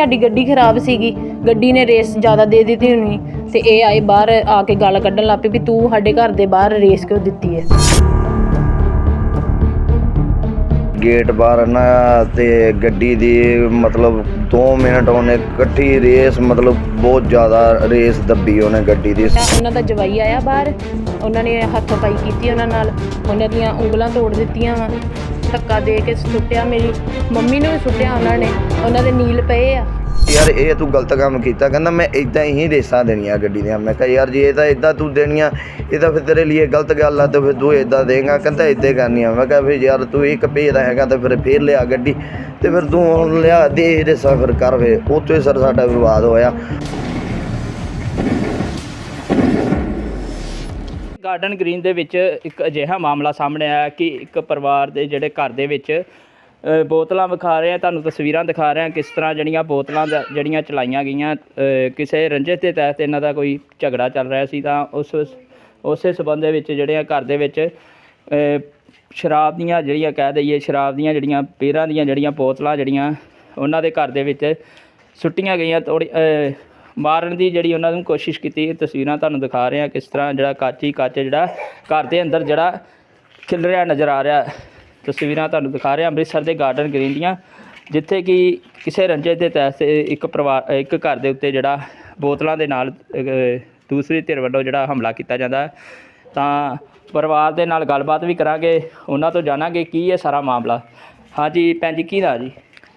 ਸਾਡੀ ਗੱਡੀ ਖਰਾਬ ਸੀਗੀ। ਗੱਡੀ ਨੇ ਰੇਸ ਜ਼ਿਆਦਾ ਦੇ ਦਿੱਤੀ ਹੋਣੀ ਤੇ ਇਹ ਆਏ ਬਾਹਰ ਆ ਕੇ ਗਾਲ ਕੱਢਣ ਲੱਗ ਪਏ ਵੀ ਤੂੰ ਸਾਡੇ ਘਰ ਦੇ ਬਾਹਰ ਰੇਸ ਕਿਉਂ ਦਿੱਤੀ ਹੈ? ਗੇਟ ਬਾਹਰ ਨਾ ਤੇ ਗੱਡੀ ਦੀ ਮਤਲਬ 2 ਮਿੰਟ ਉਹਨੇ ਇਕੱਠੀ ਰੇਸ ਮਤਲਬ ਬਹੁਤ ਜ਼ਿਆਦਾ ਰੇਸ ਦੱਬੀ ਉਹਨੇ ਗੱਡੀ ਦੀ। ਉਹਨਾਂ ਦਾ ਜਵਾਈ ਆਇਆ ਬਾਹਰ। ਉਹਨਾਂ ਨੇ ਹੱਥੋਂ ਪਾਈ ਕੀਤੀ ਉਹਨਾਂ ਨਾਲ। ਉਹਨਾਂ ਦੀਆਂ ਉਂਗਲਾਂ ਤੋੜ ਦਿੱਤੀਆਂ ਵਾ। ਧੱਕਾ ਦੇ ਕੇ ਸੁੱਟਿਆ, ਮੇਰੀ ਮੰਮੀ ਨੂੰ ਵੀ ਸੁੱਟਿਆ ਉਹਨਾਂ ਨੇ, ਉਹਨਾਂ ਦੇ ਨੀਲ ਪਏ ਆ। ਯਾਰ, ਇਹ ਤੂੰ ਗਲਤ ਕੰਮ ਕੀਤਾ, ਕਹਿੰਦਾ ਮੈਂ ਇਦਾਂ ਹੀ ਰੇਸਾਂ ਦੇਣੀਆਂ ਗੱਡੀ ਦੀਆਂ। ਮੈਂ ਕਿਹਾ, ਯਾਰ, ਜੇ ਇਹ ਤਾਂ ਇਦਾਂ ਤੂੰ ਦੇਣੀਆਂ, ਇਹ ਤਾਂ ਫਿਰ ਤੇਰੇ ਲਈ ਗਲਤ ਗੱਲ ਆ, ਤੇ ਫਿਰ ਤੂੰ ਇਦਾਂ ਦੇਗਾ, ਕਹਿੰਦਾ ਇਦਾਂ ਕਰਨੀਆਂ ਮੈਂ ਕਿਹਾ, ਫਿਰ ਯਾਰ, ਤੂੰ ਇੱਕ ਭੇਜਦਾ ਹੈਗਾ, ਤਾਂ ਫਿਰ ਫੇਰ ਲਿਆ ਗੱਡੀ, ਤੇ ਫਿਰ ਤੂੰ ਹੁਣ ਲਿਆ, ਦੇ ਰੇਸਾਂ ਫਿਰ ਕਰ ਵੇ ਹੀ ਸਰ ਸਾਡਾ ਵਿਵਾਦ ਹੋਇਆ। ਗਾਰਡਨ ਗ੍ਰੀਨ ਦੇ ਵਿੱਚ ਇੱਕ ਅਜਿਹਾ ਮਾਮਲਾ ਸਾਹਮਣੇ ਆਇਆ ਕਿ ਇੱਕ ਪਰਿਵਾਰ ਦੇ ਜਿਹੜੇ ਘਰ ਦੇ ਵਿੱਚ ਬੋਤਲਾਂ ਵਿਖਾ ਰਹੇ ਆ। ਤੁਹਾਨੂੰ ਤਸਵੀਰਾਂ ਦਿਖਾ ਰਹੇ ਆ ਕਿਸ ਤਰ੍ਹਾਂ ਜਿਹੜੀਆਂ ਬੋਤਲਾਂ ਦਾ- ਜਿਹੜੀਆਂ ਚਲਾਈਆਂ ਗਈਆਂ ਕਿਸੇ ਰੰਜਿਸ਼ ਦੇ ਤਹਿਤ ਇਹਨਾਂ ਦਾ ਕੋਈ ਝਗੜਾ ਚੱਲ ਰਿਹਾ ਸੀ ਤਾਂ ਉਸ, ਉਸੇ ਸਬੰਧ ਦੇ ਵਿੱਚ ਜਿਹੜੇ ਆ ਘਰ ਦੇ ਵਿੱਚ ਸ਼ਰਾਬ ਦੀਆਂ ਜਿਹੜੀਆਂ ਕਹਿ ਦਈਏ, ਸ਼ਰਾਬ ਦੀਆਂ ਜਿਹੜੀਆਂ, ਪੀਰਾਂ ਦੀਆਂ ਜਿਹੜੀਆਂ ਬੋਤਲਾਂ ਜਿਹੜੀਆਂ ਉਹਨਾਂ ਦੇ ਘਰ ਦੇ ਵਿੱਚ ਸੁੱਟੀਆਂ ਗਈਆਂ। ਥੋੜੀ ਮਾਰਨ ਦੀ ਜਿਹੜੀ ਉਹਨਾਂ ਨੂੰ ਕੋਸ਼ਿਸ਼ ਕੀਤੀ ਇਹ ਤਸਵੀਰਾਂ ਤੁਹਾਨੂੰ ਦਿਖਾ ਰਹੇ ਹਾਂ ਕਿਸ ਤਰ੍ਹਾਂ ਜਿਹੜਾ ਕਾਚੀ ਕੱਚ ਜਿਹੜਾ ਘਰ ਦੇ ਅੰਦਰ ਜਿਹੜਾ ਖਿਲ ਰਿਹਾ ਨਜ਼ਰ ਆ ਰਿਹਾ। ਤਸਵੀਰਾਂ ਤੁਹਾਨੂੰ ਦਿਖਾ ਰਹੇ ਹਾਂ ਅੰਮ੍ਰਿਤਸਰ ਦੇ ਗਾਰਡਨ ਗ੍ਰੀਨ ਦੀਆਂ ਜਿੱਥੇ ਕਿ ਕਿਸੇ ਰੰਜੇ ਦੇ ਤਹਿਤ ਇੱਕ ਪਰਿਵਾਰ ਇੱਕ ਘਰ ਦੇ ਉੱਤੇ ਜਿਹੜਾ ਬੋਤਲਾਂ ਦੇ ਨਾਲ ਦੂਸਰੀ ਧਿਰ ਵੱਲੋਂ ਜਿਹੜਾ ਹਮਲਾ ਕੀਤਾ ਜਾਂਦਾ। ਤਾਂ ਪਰਿਵਾਰ ਦੇ ਨਾਲ ਗੱਲਬਾਤ ਵੀ ਕਰਾਂਗੇ ਉਹਨਾਂ ਤੋਂ ਜਾਣਾਂਗੇ ਕੀ ਹੈ ਸਾਰਾ ਮਾਮਲਾ। ਹਾਂਜੀ ਭੈਣ ਜੀ ਕੀ ਦਾ ਜੀ?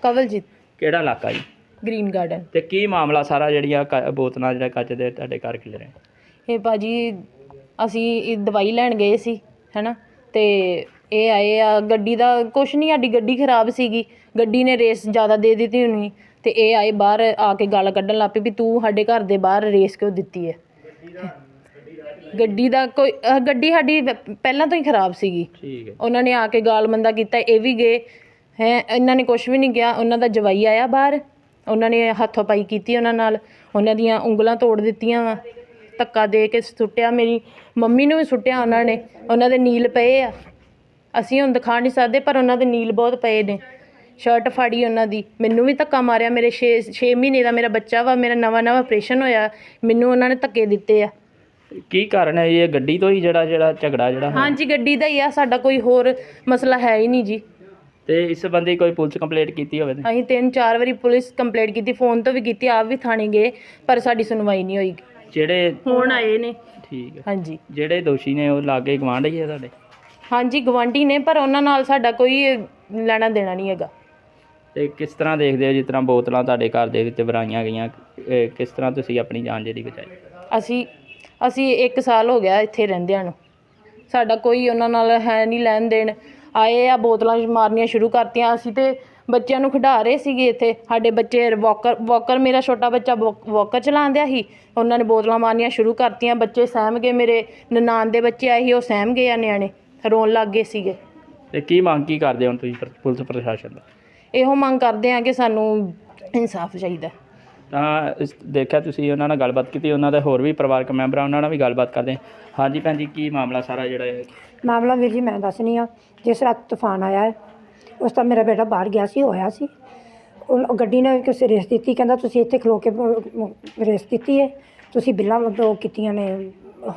ਕਵਲਜੀਤ। ਕਿਹੜਾ ਇਲਾਕਾ ਜੀ? ਗ੍ਰੀਨ ਗਾਰਡਨ ਤੇ ਕੀ ਮਾਮਲਾ ਸਾਰਾ ਜਿਹੜੀਆਂ ਕ- ਬੋਤਲਾਂ ਜਿਹੜਾ ਕੱਚ ਦੇ ਤੁਹਾਡੇ ਘਰ ਖਿਲ ਰਹੇ? ਇਹ ਭਾਜੀ ਅਸੀਂ ਇਹ ਦਵਾਈ ਲੈਣ ਗਏ ਸੀ ਹੈਨਾ? ਤੇ ਇਹ ਆਏ ਆ ਗੱਡੀ ਦਾ ਕੁਛ ਨਹੀਂ ਸਾਡੀ ਗੱਡੀ ਖਰਾਬ ਸੀਗੀ। ਗੱਡੀ ਨੇ ਰੇਸ ਜ਼ਿਆਦਾ ਦੇ ਦਿੱਤੀ ਹੋਣੀ ਤੇ ਇਹ ਆਏ ਬਾਹਰ ਆ ਕੇ ਗਾਲ ਕੱਢਣ ਲੱਗ ਪਏ ਵੀ ਤੂੰ ਸਾਡੇ ਘਰ ਦੇ ਬਾਹਰ ਰੇਸ ਕਿਉਂ ਦਿੱਤੀ ਹੈ ਗੱਡੀ ਦਾ ਕੋਈ ਅਹ ਗੱਡੀ ਸਾਡੀ ਵ- ਪਹਿਲਾਂ ਤੋਂ ਹੀ ਖਰਾਬ ਸੀਗੀ। ਠੀਕ ਹੈ ਉਹਨਾਂ ਨੇ ਆ ਕੇ ਗਾਲ ਮੰਦਾ ਕੀਤਾ ਇਹ ਵੀ ਗਏ। ਹੈ ਇਹਨਾਂ ਨੇ ਕੁਝ ਵੀ ਨਹੀਂ ਕਿਹਾ ਉਹਨਾਂ ਦਾ ਜਵਾਈ ਆਇਆ ਬਾਹਰ। ਉਹਨਾਂ ਨੇ ਹੱਥੋਂ ਪਾਈ ਕੀਤੀ ਉਹਨਾਂ ਨਾਲ ਉਹਨਾਂ ਦੀਆਂ ਉਂਗਲਾਂ ਤੋੜ ਦਿੱਤੀਆਂ ਵਾ। ਧੱਕਾ ਦੇ ਕੇ ਸੁੱਟਿਆ ਮੇਰੀ ਮੰਮੀ ਨੂੰ ਵੀ ਸੁੱਟਿਆ ਉਹਨਾਂ ਨੇ। ਉਹਨਾਂ ਦੇ ਨੀਲ ਪਏ ਆ। ਅਸੀਂ ਹੁਣ ਦਿਖਾ ਨਹੀਂ ਸਕਦੇ ਪਰ ਉਹਨਾਂ ਦੇ ਨੀਲ ਬਹੁਤ ਪਏ ਨੇ। ਸ਼ਰਟ ਫਾੜੀ ਉਹਨਾਂ ਦੀ। ਮੈਨੂੰ ਵੀ ਧੱਕਾ ਮਾਰਿਆ ਮੇਰੇ 6 6 ਮਹੀਨੇ ਦਾ ਮੇਰਾ ਬੱਚਾ ਵਾ ਮੇਰਾ ਨਵਾਂ ਨਵਾਂ ਆਪਰੇਸ਼ਨ ਹੋਇਆ। ਮੈਨੂੰ ਉਹਨਾਂ ਨੇ ਧੱਕੇ ਦਿੱਤੇ ਆ। ਕੀ ਕਾਰਨ ਹੈ ਇਹ? ਗੱਡੀ ਤੋਂ ਹੀ ਜਿਹੜਾ ਜਿਹੜਾ ਝਗੜਾ ਜਿਹੜਾ? ਹਾਂਜੀ ਗੱਡੀ ਦਾ ਹੀ ਆ। ਸਾਡਾ ਕੋਈ ਹੋਰ ਮਸਲਾ ਹੈ ਹੀ ਨਹੀਂ ਜੀ। ਤੇ ਇਸ ਸੰਬੰਧੀ ਕੋਈ ਪੁਲਿਸ ਕੰਪਲੇਂਟ ਕੀਤੀ ਹੋਵੇ ਤੇ? ਅਸੀਂ ਤਿੰਨ ਚਾਰ ਵਾਰੀ ਪੁਲਿਸ ਕੰਪਲੇਂਟ ਕੀਤੀ ਫੋਨ ਤੋਂ ਵੀ ਕੀਤੀ ਆਪ ਵੀ ਥਾਣੇ ਗਏ ਪਰ ਸਾਡੀ ਸੁਣਵਾਈ ਨਹੀਂ ਹੋਈ। ਜਿਹੜੇ ਹੁਣ ਆਏ ਨੇ। ਠੀਕ ਹੈ ਹਾਂਜੀ। ਜਿਹੜੇ ਦੋਸ਼ੀ ਨੇ ਉਹ ਲਾਗੇ ਗਵਾਂਢ ਹੀ ਹੈ ਤੁਹਾਡੇ? ਹਾਂਜੀ ਗਵਾਂਢੀ ਨੇ ਪਰ ਉਹਨਾਂ ਨਾਲ ਸਾਡਾ ਕੋਈ ਲੈਣਾ ਦੇਣਾ ਨਹੀਂ ਹੈਗਾ। ਤੇ ਕਿਸ ਤਰ੍ਹਾਂ ਦੇਖਦੇ ਹੋ ਜਿਸ ਤਰ੍ਹਾਂ ਬੋਤਲਾਂ ਤੁਹਾਡੇ ਘਰ ਦੇ ਵਿੱਚ ਵਰਾਈਆਂ ਗਈਆਂ ਇਹ ਕਿਸ ਤਰ੍ਹਾਂ ਤੁਸੀਂ ਆਪਣੀ ਜਾਨ ਜਿਹੜੀ ਬਚਾਈ? ਅਸੀਂ ਅਸੀਂ 1 ਸਾਲ ਹੋ ਗਿਆ ਇੱਥੇ ਰਹਿੰਦਿਆਂ ਨੂੰ। ਸਾਡਾ ਕੋਈ ਉਹਨਾਂ ਨਾਲ ਹੈ ਨਹੀਂ ਲੈਣ ਦੇਣ। ਆਏ ਆ ਬੋਤਲਾਂ ਮਾਰਨੀਆਂ ਸ਼ੁਰੂ ਕਰਤੀਆਂ। ਅਸੀਂ ਤੇ ਬੱਚਿਆਂ ਨੂੰ ਖਿਡਾ ਰਹੇ ਸੀਗੇ ਇੱਥੇ। ਸਾਡੇ ਬੱਚੇ ਵਾਕਰ ਵਾਕਰ ਮੇਰਾ ਛੋਟਾ ਬੱਚਾ ਵਾਕਰ ਚਲਾਉਂਦਿਆ ਸੀ। ਉਹਨਾਂ ਨੇ ਬੋਤਲਾਂ ਮਾਰਨੀਆਂ ਸ਼ੁਰੂ ਕਰਤੀਆਂ। ਬੱਚੇ ਸਹਿਮ ਗਏ। ਮੇਰੇ ਨਨਾਣ ਦੇ ਬੱਚੇ ਆਏ ਸੀ ਉਹ ਸਹਿਮ ਗਏ ਆ ਨਿਆਣੇ। ਰੋਣ ਲੱਗ ਗਏ ਸੀਗੇ। ਤੇ ਕੀ ਮੰਗ ਕੀ ਕਰਦੇ ਹੋ ਤੁਸੀਂ ਪੁਲਿਸ ਪ੍ਰਸ਼ਾਸਨ ਦਾ ਇਹੋ ਮੰਗ ਕਰਦੇ ਆ ਕਿ ਸਾਨੂੰ ਇਨਸਾਫ ਚਾਹੀਦਾ। ਤਾਂ ਇਸ ਦੇਖਿਆ ਤੁਸੀਂ ਉਹਨਾਂ ਨਾਲ ਗੱਲਬਾਤ ਕੀਤੀ ਉਹਨਾਂ ਦੇ ਹੋਰ ਵੀ ਪਰਿਵਾਰਕ ਮੈਂਬਰ ਆ ਉਹਨਾਂ ਨਾਲ ਵੀ ਗੱਲਬਾਤ ਕਰਦੇ ਹਾਂ। ਹਾਂਜੀ ਭੈਣ ਜੀ ਕੀ ਮਾਮਲਾ ਸਾਰਾ ਜਿਹੜਾ ਹੈ ਮਾਮਲਾ ਵੀਰ ਜੀ ਮੈਂ ਦੱਸਣੀ ਆ ਜਿਸ ਰਾਤ ਤੂਫਾਨ ਆਇਆ ਹੈ, ਉਸ ਤਾਂ ਮੇਰਾ ਬੇਟਾ ਬਾਹਰ ਗਿਆ ਸੀ ਹੋਇਆ ਸੀ। ਉਹ ਗੱਡੀ ਨੇ ਕਿਸੇ ਰੇਸ ਦਿੱਤੀ ਕਹਿੰਦਾ ਤੁਸੀਂ ਇੱਥੇ ਖਲੋ ਕੇ ਰੇਸ ਦਿੱਤੀ ਹੈ ਤੁਸੀਂ ਬਿੱਲਾਂ ਉਹ ਕੀਤੀਆਂ ਨੇ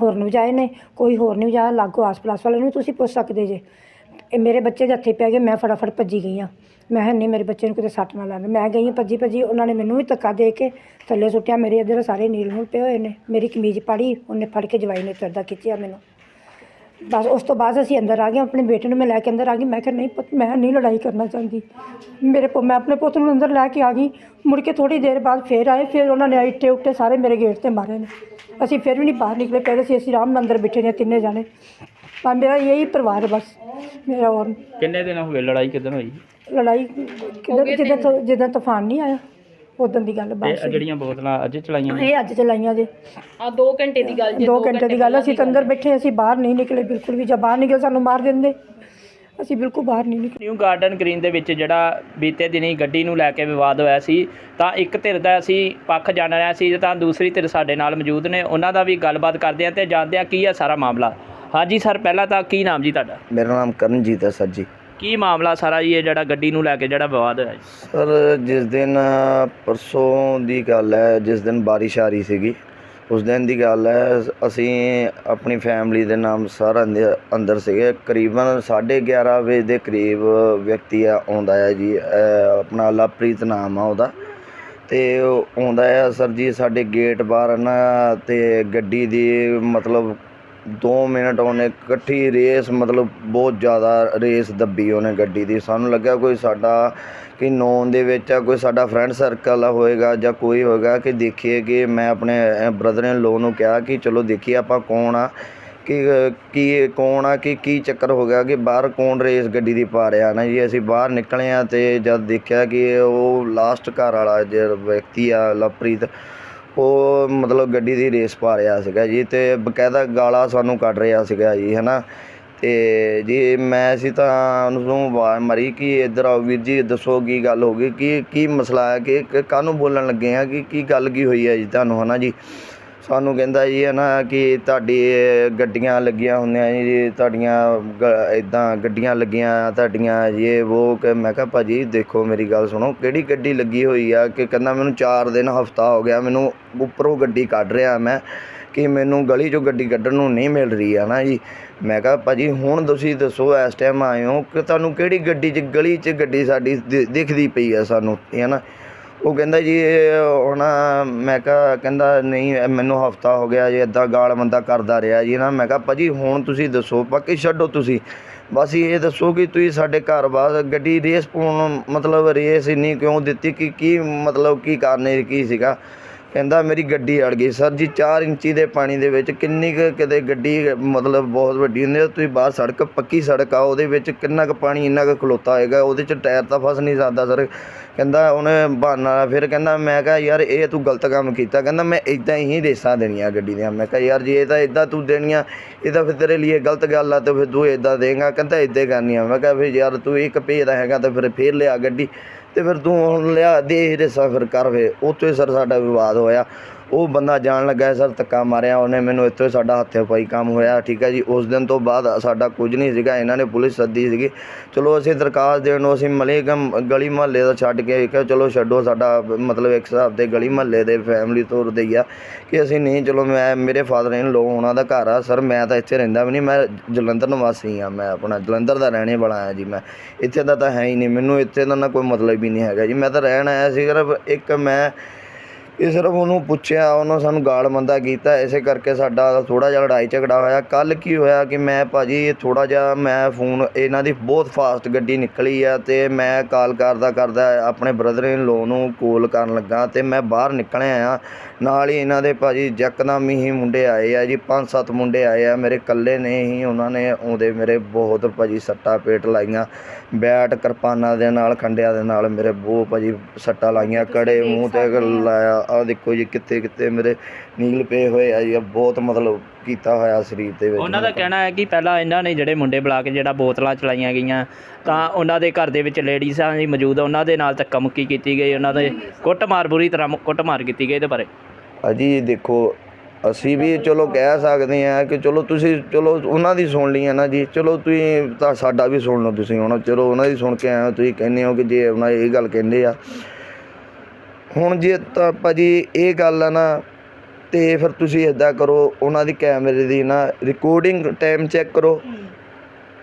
ਹੋਰਨ ਵਜਾਏ ਨੇ ਕੋਈ ਹੋਰ ਨਹੀਂ ਵਜਾਇਆ ਲਾਗੋ ਆਸ-ਪਾਸ ਵਾਲੇ ਨੂੰ ਵੀ ਤੁਸੀਂ ਪੁੱਛ ਸਕਦੇ ਜੇ। ਇਹ ਮੇਰੇ ਬੱਚੇ ਦੇ ਹੱਥੇ ਪੈ ਗਏ ਮੈਂ ਫਟਾਫਟ ਭੱਜੀ ਗਈ ਆ। ਮੈਂ ਕਿਹਾ, ਨਹੀਂ, ਮੇਰੇ ਬੱਚੇ ਨੂੰ ਕਿਤੇ ਸੱਟ ਨਾ ਲੱਗ ਮੈਂ ਗਈ ਹਾਂ ਭੱਜੀ ਭੱਜੀ, ਉਹਨਾਂ ਨੇ ਮੈਨੂੰ ਵੀ ਧੱਕਾ ਦੇ ਕੇ ਥੱਲੇ ਸੁੱਟਿਆ। ਮੇਰੇ ਇੱਧਰ ਸਾਰੇ ਨੀਲ ਨੂੰ ਪਏ ਹੋਏ ਨੇ। ਮੇਰੀ ਕਮੀਜ਼ ਪਾੜੀ, ਉਹਨੇ ਫੜ ਕੇ ਜਵਾਈ ਨੇ ਤੁਰਦਾ ਖਿੱਚਿਆ ਮੈਨੂੰ। ਬਸ, ਉਸ ਤੋਂ ਬਾਅਦ ਅਸੀਂ ਅੰਦਰ ਆ ਗਏ। ਆਪਣੇ ਬੇਟੇ ਨੂੰ ਮੈਂ ਲੈ ਕੇ ਅੰਦਰ ਆ ਗਈ। ਮੈਂ ਕਿਹਾ, ਨਹੀਂ ਪੁੱਤ, ਮੈਂ ਨਹੀਂ ਲੜਾਈ ਕਰਨਾ ਚਾਹੁੰਦੀ। ਮੇਰੇ ਪੁ ਮੈਂ ਆਪਣੇ ਪੁੱਤ ਨੂੰ ਅੰਦਰ ਲੈ ਕੇ ਆ ਗਈ। ਮੁੜ ਕੇ ਥੋੜੀ ਦੇਰ ਬਾਅਦ ਫੇਰ ਆਏ। ਫਿਰ ਉਹਨਾਂ ਨੇ ਇੱਟੇ ਉੱਟੇ ਸਾਰੇ ਮੇਰੇ ਗੇਟ ਤੇ ਮਾਰੇ ਨੇ। ਅਸੀਂ ਫਿਰ ਵੀ ਨਹੀਂ ਬਾਹਰ ਨਿਕਲੇ। ਪਹਿਲੇ ਸੀ ਅਸੀਂ ਰਾਮ ਮੰਦਰ ਬੈਠੇ ਨੇ ਤਿੰਨੇ ਜਾਣੇ। ਪਰ ਮੇਰਾ ਇਹੀ ਪਰਿਵਾਰ ਹੈ ਬਸ। ਮੇਰਾ ਹੋਰ ਕਿੰਨੇ ਦਿਨ ਹੋਏ ਲੜਾਈ ਕਿਦਾਂ ਹੋਈ? ਲੜਾਈ ਕਿਦੋਂ ਜਿੱਦਾਂ ਤੋਂ- ਜਿੱਦਾਂ ਤੂਫਾਨ ਨਹੀਂ ਆਇਆ ਉਦੋਂ ਦੀ ਗੱਲ ਤੇ ਬਸ ਆਹ ਜਿਹੜੀਆਂ ਬੋਤਲਾਂ ਅੱਜ ਚਲਾਈਆਂ ਨੇ? ਇਹ ਅੱਜ ਚਲਾਈਆਂ ਜੇ। ਆ 2 ਘੰਟੇ ਦੀ ਗੱਲ ਜੇ ਦੋ ਘੰਟੇ ਦੀ ਗੱਲ ਅਸੀਂ ਤਾਂ ਅੰਦਰ ਬੈਠੇ ਅਸੀਂ ਬਾਹਰ ਨਹੀਂ ਨਿਕਲੇ ਬਿਲਕੁਲ ਵੀ ਜੇ ਬਾਹਰ ਨਿਕਲ ਸਾਨੂੰ ਮਾਰ ਦਿੰਦੇ। ਅਸੀਂ ਬਿਲਕੁਲ ਬਾਹਰ ਨਹੀਂ ਨਿਕਲੇ। ਨਿਊ ਗਾਰਡਨ ਗ੍ਰੀਨ ਦੇ ਵਿੱਚ ਜਿਹੜਾ ਬੀਤੇ ਦਿਨੀ ਗੱਡੀ ਨੂੰ ਲੈ ਕੇ ਵਿਵਾਦ ਹੋਇਆ ਸੀ ਤਾਂ ਇੱਕ ਧਿਰ ਦਾ ਅਸੀਂ ਪੱਖ ਜਾਣ ਰਿਹਾ ਸੀ ਤਾਂ ਦੂਸਰੀ ਧਿਰ ਸਾਡੇ ਨਾਲ ਮੌਜੂਦ ਨੇ। ਉਹਨਾਂ ਦਾ ਵੀ ਗੱਲਬਾਤ ਕਰਦੇ ਹਾਂ ਤੇ ਜਾਣਦੇ ਹਾਂ ਕੀ ਹੈ ਸਾਰਾ ਮਾਮਲਾ। ਹਾਂਜੀ ਸਰ ਪਹਿਲਾਂ ਤਾਂ ਕੀ ਨਾਮ ਜੀ ਤੁਹਾਡਾ? ਮੇਰਾ ਨਾਮ ਕਰਨਜੀਤ ਹੈ ਸਰ ਜੀ। ਕੀ ਮਾਮਲਾ ਸਾਰਾ ਜੀ, ਇਹ ਜਿਹੜਾ ਗੱਡੀ ਨੂੰ ਲੈ ਕੇ ਜਿਹੜਾ ਵਿਵਾਦ ਹੋਇਆ ਜੀ? ਸਰ, ਜਿਸ ਦਿਨ ਪਰਸੋਂ ਦੀ ਗੱਲ ਹੈ, ਜਿਸ ਦਿਨ ਬਾਰਿਸ਼ ਆ ਰਹੀ ਸੀਗੀ, ਉਸ ਦਿਨ ਦੀ ਗੱਲ ਹੈ, ਅਸੀਂ ਆਪਣੀ ਫੈਮਿਲੀ ਦੇ ਨਾਮ ਸਾਰ ਅੰਦਰ ਅੰਦਰ ਸੀਗੇ। ਕਰੀਬਨ 11:30 ਵਜੇ ਦੇ ਕਰੀਬ ਵਿਅਕਤੀ ਆ, ਆਉਂਦਾ ਹੈ ਜੀ ਅਹ ਆਪਣਾ ਲਵਪ੍ਰੀਤ ਨਾਮ ਆ ਉਹਦਾ। ਤੇ ਉਹ ਆਉਂਦਾ ਆ ਸਰ ਜੀ, ਸਾਡੇ ਗੇਟ ਬਾਹਰ ਨਾ, ਤੇ ਗੱਡੀ ਦੀ ਮਤਲਬ ਦੋ ਮਿੰਟ ਉਹਨੇ ਇਕੱਠੀ ਰੇਸ, ਮਤਲਬ ਬਹੁਤ ਜ਼ਿਆਦਾ ਰੇਸ ਦੱਬੀ ਉਹਨੇ ਗੱਡੀ ਦੀ। ਸਾਨੂੰ ਲੱਗਿਆ ਕੋਈ ਸਾਡਾ, ਕਿ ਨੌਨ ਦੇ ਵਿੱਚ ਆ, ਕੋਈ ਸਾਡਾ ਫਰੈਂਡ ਸਰਕਲ ਹੋਏਗਾ ਜਾਂ ਕੋਈ ਹੋਏਗਾ ਕਿ ਦੇਖੀਏ ਕਿ ਮੈਂ ਆਪਣੇ ਬ੍ਰਦਰ ਇਨ ਲੋ ਨੂੰ ਕਿਹਾ ਕਿ ਚਲੋ ਦੇਖੀਏ ਆਪਾਂ ਕੌਣ ਆ, ਕਿ ਕੀ ਕੌਣ ਆ, ਕਿ ਕੀ ਚੱਕਰ ਹੋ ਗਿਆ ਕਿ ਬਾਹਰ ਕੌਣ ਰੇਸ ਗੱਡੀ ਦੀ ਪਾ ਰਿਹਾ ਨਾ ਜੀ। ਅਸੀਂ ਬਾਹਰ ਨਿਕਲੇ ਆ ਤੇ ਜਦ ਦੇਖਿਆ ਕਿ ਉਹ ਲਾਸਟ ਘਰ ਵਾਲਾ ਜਿਹੜਾ ਵਿਅਕਤੀ ਆ, ਲਵਪ੍ਰੀਤ ਉਹ ਮਤਲਬ ਗੱਡੀ ਦੀ ਰੇਸ ਪਾ ਰਿਹਾ ਸੀਗਾ ਜੀ ਅਤੇ ਬਕਾਇਦਾ ਗਾਲਾਂ ਸਾਨੂੰ ਕੱਢ ਰਿਹਾ ਸੀਗਾ ਜੀ ਹੈ ਨਾ ਅਤੇ ਜੀ ਮੈਂ ਸੀ ਤਾਂ ਉਸਨੂੰ ਆਵਾਜ਼ ਮਾਰੀ ਕਿ ਇੱਧਰ ਆਓ ਵੀਰ ਜੀ, ਦੱਸੋ ਕੀ ਗੱਲ ਹੋ ਗਈ? ਕੀ ਕੀ ਮਸਲਾ ਹੈ? ਕਿ ਕਿ ਕਾਹਨੂੰ ਬੋਲਣ ਲੱਗੇ ਆ? ਕਿ, ਕੀ ਗੱਲ ਕੀ ਹੋਈ ਹੈ ਜੀ ਤੁਹਾਨੂੰ ਹੈ ਨਾ ਜੀ? ਸਾਨੂੰ ਕਹਿੰਦਾ ਜੀ ਹੈ ਨਾ ਕਿ ਤੁਹਾਡੀ ਗੱਡੀਆਂ ਲੱਗੀਆਂ ਹੁੰਦੀਆਂ ਜੀ, ਤੁਹਾਡੀਆਂ ਇੱਦਾਂ ਗੱਡੀਆਂ ਲੱਗੀਆਂ, ਤੁਹਾਡੀਆਂ ਇਹ ਵੋ ਕਿ ਮੈਂ ਕਿਹਾ ਭਾਅ ਜੀ ਦੇਖੋ ਮੇਰੀ ਗੱਲ ਸੁਣੋ, ਕਿਹੜੀ ਗੱਡੀ ਲੱਗੀ ਹੋਈ ਆ ਕਿ ਕਹਿੰਦਾ ਮੈਨੂੰ 4 ਦਿਨ ਹਫਤਾ ਹੋ ਗਿਆ ਮੈਨੂੰ ਉੱਪਰੋਂ ਗੱਡੀ ਕੱਢ ਰਿਹਾ ਮੈਂ ਕਿ ਮੈਨੂੰ ਗਲੀ 'ਚੋਂ ਗੱਡੀ ਕੱਢਣ ਨੂੰ ਨਹੀਂ ਮਿਲ ਰਹੀ ਹੈ ਨਾ ਜੀ। ਮੈਂ ਕਿਹਾ ਭਾਜੀ ਹੁਣ ਤੁਸੀਂ ਦੱਸੋ ਇਸ ਟਾਈਮ ਆਏ ਹੋ ਕਿ ਤੁਹਾਨੂੰ ਕਿਹੜੀ ਗੱਡੀ 'ਚ ਗਲੀ 'ਚ ਗੱਡੀ ਸਾਡੀ ਦਿਖਦੀ ਪਈ ਆ ਸਾਨੂੰ ਹੈ ਨਾ। ਉਹ ਕਹਿੰਦਾ ਜੀ ਇਹ ਹੁਣ ਮੈਂ ਕਿਹਾ, ਕਹਿੰਦਾ ਨਹੀਂ, ਮੈਨੂੰ ਹਫਤਾ ਹੋ ਗਿਆ ਜੀ ਇੱਦਾਂ ਗਾਲ ਮੰਦਾ ਕਰਦਾ ਰਿਹਾ ਜੀ ਨਾ। ਮੈਂ ਕਿਹਾ, ਭਾਜੀ, ਹੁਣ ਤੁਸੀਂ ਦੱਸੋ, ਬਾਕੀ ਛੱਡੋ ਤੁਸੀਂ। ਬਸ ਇਹ ਦੱਸੋ ਕਿ ਤੁਸੀਂ ਸਾਡੇ ਘਰ ਬਾਹਰ ਗੱਡੀ ਰੇਸ ਪਾਉਣ, ਮਤਲਬ ਰੇਸ ਇੰਨੀ ਕਿਉਂ ਦਿੱਤੀ? ਕਿ, ਕੀ ਮਤਲਬ, ਕੀ ਕਾਰਨ ਕੀ ਸੀਗਾ? ਕਹਿੰਦਾ ਮੇਰੀ ਗੱਡੀ ਅੜ ਗਈ ਸਰ ਜੀ 4 ਇੰਚੀ ਦੇ ਪਾਣੀ ਦੇ ਵਿੱਚ ਕਿੰਨੀ ਕੁ ਕਿਤੇ ਗੱਡੀ ਮਤਲਬ ਬਹੁਤ ਵੱਡੀ ਹੁੰਦੀ ਹੈ, ਤੁਸੀਂ ਬਾਹਰ ਸੜਕ, ਪੱਕੀ ਸੜਕ ਆ, ਉਹਦੇ ਵਿੱਚ ਕਿੰਨਾ ਕੁ ਪਾਣੀ, ਇੰਨਾ ਕੁ ਖਲੋਤਾ ਹੋਏਗਾ, ਉਹਦੇ ਚ ਟਾਇਰ ਤਾਂ ਫਸ ਨਹੀਂ ਸਕਦਾ ਸਰ। ਕਹਿੰਦਾ ਉਹਨੇ ਬਹਾਨਾ ਫਿਰ ਕਹਿੰਦਾ ਮੈਂ ਕਿਹਾ, ਯਾਰ, ਇਹ ਤੂੰ ਗਲਤ ਕੰਮ ਕੀਤਾ। ਕਹਿੰਦਾ, ਮੈਂ ਇਦਾਂ ਹੀ ਰੇਸਾਂ ਦੇਣੀਆਂ ਗੱਡੀ ਦੀਆਂ ਮੈਂ ਕਿਹਾ, ਯਾਰ ਜੇ, ਇਹ ਤਾਂ ਇਦਾਂ ਤੂੰ ਦੇਣੀਆਂ, ਇਹ ਤਾਂ ਫਿਰ ਤੇਰੇ ਲਈ ਗਲਤ ਗੱਲ ਆ, ਤੇ ਫਿਰ ਤੂੰ ਇਦਾਂ ਦੇਗਾ, ਕਹਿੰਦਾ ਇਦਾਂ ਕਰਨੀਆਂ। ਮੈਂ ਕਿਹਾ, ਫਿਰ ਯਾਰ ਤੂੰ ਇੱਕ ਭੇਜਦਾ ਹੈਗਾ, ਤਾਂ ਫਿਰ ਫੇਰ ਲਿਆ ਗੱਡੀ। ਤੇ ਫਿਰ ਤੂੰ ਹੁਣ ਲਿਆ ਦੇ ਰੇਸਾਂ ਫਿਰ ਕਰ ਵੇ। ਉੱਥੇ ਸਰ ਸਾਡਾ ਵਿਵਾਦ ਹੋਇਆ। ਉਹ ਬੰਦਾ ਜਾਣ ਲੱਗਾ ਸਰ, ਧੱਕਾ ਮਾਰਿਆ, ਉਹਨੇ ਮੈਨੂੰ ਇੱਥੇ ਸਾਡਾ ਹੱਥੇ ਪਾਈ ਕੰਮ ਹੋਇਆ, ਠੀਕ ਹੈ ਜੀ। ਉਸ ਦਿਨ ਤੋਂ ਬਾਅਦ ਸਾਡਾ ਕੁਝ ਨਹੀਂ ਸੀਗਾ, ਇਹਨਾਂ ਨੇ ਪੁਲਿਸ ਸੱਦੀ ਸੀਗੀ। ਚਲੋ ਅਸੀਂ ਦਰਖਾਸਤ ਦੇਣ ਨੂੰ, ਅਸੀਂ ਮਲੇਗਮ ਗਲੀ ਮਹੱਲੇ ਦਾ ਛੱਡ ਕੇ ਕਿਹਾ ਚਲੋ ਛੱਡੋ ਸਾਡਾ, ਮਤਲਬ ਇੱਕ ਹਿਸਾਬ 'ਤੇ ਗਲੀ ਮਹੱਲੇ ਦੇ ਫੈਮਿਲੀ ਤੋਂ ਦਈ ਆ ਕਿ ਅਸੀਂ ਨਹੀਂ, ਚਲੋ ਮੈਂ, ਮੇਰੇ ਫਾਦਰ ਇਨ ਲੋ ਉਹਨਾਂ ਦਾ ਘਰ ਆ, ਸਰ ਮੈਂ ਤਾਂ ਇੱਥੇ ਰਹਿੰਦਾ ਵੀ ਨਹੀਂ, ਮੈਂ ਜਲੰਧਰ ਨਿਵਾਸੀ ਆ ਮੈਂ ਆਪਣਾ ਜਲੰਧਰ ਦਾ ਰਹਿਣੇ ਵਾਲਾ ਆ ਜੀ ਮੈਂ। ਇੱਥੇ ਦਾ ਤਾਂ ਹੈ ਹੀ ਨਹੀਂ, ਮੈਨੂੰ ਇੱਥੇ ਦਾ ਨਾ ਕੋਈ ਮਤਲਬ ਹੀ ਨਹੀਂ ਹੈਗਾ ਜੀ। ਮੈਂ ਤਾਂ ਰਹਿਣ ਆਇਆ ਸੀ, ਸਿਰਫ ਇੱਕ ਮੈਂ ਇਹ ਸਿਰਫ ਉਹਨੂੰ ਪੁੱਛਿਆ ਉਹਨੂੰ ਸਾਨੂੰ ਗਾਲ ਮੰਦਾ ਕੀਤਾ। ਇਸੇ ਕਰਕੇ ਸਾਡਾ ਥੋੜਾ ਜਿਹਾ ਲੜਾਈ ਝਗੜਾ ਹੋਇਆ। ਕੱਲ ਕੀ ਹੋਇਆ ਕਿ ਮੈਂ ਭਾਜੀ ਥੋੜਾ ਜਿਹਾ ਮੈਂ ਫੋਨ ਇਹਨਾਂ ਦੀ ਬਹੁਤ ਫਾਸਟ ਗੱਡੀ ਨਿਕਲੀ ਆ ਤੇ ਮੈਂ ਕਾਲ ਕਰਦਾ ਕਰਦਾ ਆਪਣੇ ਬ੍ਰਦਰ ਇਨ ਲੋ ਨੂੰ ਕੋਲ ਕਰਨ ਲੱਗਾ ਤੇ ਮੈਂ ਬਾਹਰ ਨਿਕਲਿਆ ਆ। ਨਾਲ ਹੀ ਇਹਨਾਂ ਦੇ ਭਾਜੀ ਜੱਕਦਮ ਹੀ ਮੁੰਡੇ ਆਏ ਆ ਜੀ ਪੰਜ ਸੱਤ ਮੁੰਡੇ ਆਏ ਆ। ਮੇਰੇ ਕੱਲੇ ਨੇ ਹੀ ਉਹਨਾਂ ਨੇ ਆਉਂਦੇ ਮੇਰੇ ਬਹੁਤ ਭਾਜੀ ਸੱਟਾ ਪੇਟ ਲਾਈਆਂ। ਬੈਟ ਕਿਰਪਾਨਾਂ ਦੇ ਨਾਲ ਖੰਡਿਆਂ ਦੇ ਨਾਲ ਮੇਰੇ ਬਹੁਤ ਭਾਜੀ ਸੱਟਾਂ ਲਾਈਆਂ। ਕੜੇ ਮੂੰਹ ਤੇ ਲਾਇਆ। ਆ ਦੇਖੋ ਜੀ ਕਿੱਥੇ ਕਿੱਥੇ ਮੇਰੇ ਨੀਲ ਪਏ ਹੋਏ ਆ ਜੀ ਆਹ ਬਹੁਤ ਮਤਲਬ ਕੀਤਾ ਹੋਇਆ ਸਰੀਰ ਦੇ ਵਿੱਚ ਉਹਨਾਂ ਦਾ ਕਹਿਣਾ ਹੈ ਕਿ ਪਹਿਲਾਂ ਇਹਨਾਂ ਨੇ ਜਿਹੜੇ ਮੁੰਡੇ ਬੁਲਾ ਕੇ ਜਿਹੜਾ ਬੋਤਲਾਂ ਚਲਾਈਆਂ ਗਈਆਂ ਤਾਂ ਉਹਨਾਂ ਦੇ ਘਰ ਦੇ ਵਿੱਚ ਲੇਡੀਜ਼ਾਂ ਜੀ ਮੌਜੂਦ ਆ ਉਹਨਾਂ ਦੇ ਨਾਲ ਧੱਕਾ ਮੁੱਕੀ ਕੀਤੀ ਗਈ ਉਹਨਾਂ ਦੇ ਕੁੱਟਮਾਰ ਬੁਰੀ ਤਰ੍ਹਾਂ ਮੁ- ਕੁੱਟਮਾਰ ਕੀਤੀ ਗਈ ਇਹਦੇ ਬਾਰੇ। ਅਜੀ ਦੇਖੋ ਅਸੀਂ ਵੀ ਚਲੋ ਕਹਿ ਸਕਦੇ ਆ ਕਿ ਚਲੋ ਤੁਸੀਂ ਚਲੋ ਉਹਨਾਂ ਦੀ ਸੁਣ ਲਈ ਹੈ ਨਾ ਜੀ ਚਲੋ ਤੁਸੀਂ ਤਾਂ ਸਾਡਾ ਵੀ ਸੁਣ ਲਓ ਤੁਸੀਂ ਹੁਣ ਚਲੋ ਉਹਨਾਂ ਦੀ ਸੁਣ ਕੇ ਆਏ ਹੋ ਤੁਸੀਂ ਕਹਿੰਦੇ ਹੋ ਕਿ ਜੇ ਉਹਨਾਂ ਇਹ ਗੱਲ ਕਹਿੰਦੇ ਆ ਹੁਣ ਜੇ ਤਾਂ ਭਾਜੀ ਇਹ ਗੱਲ ਆ ਨਾ, ਤੇ ਫਿਰ ਤੁਸੀਂ ਇਦਾਂ ਕਰੋ, ਉਹਨਾਂ ਦੀ ਕੈਮਰੇ ਦੀ ਨਾ ਰਿਕਾਰਡਿੰਗ ਟਾਈਮ ਚੈੱਕ ਕਰੋ।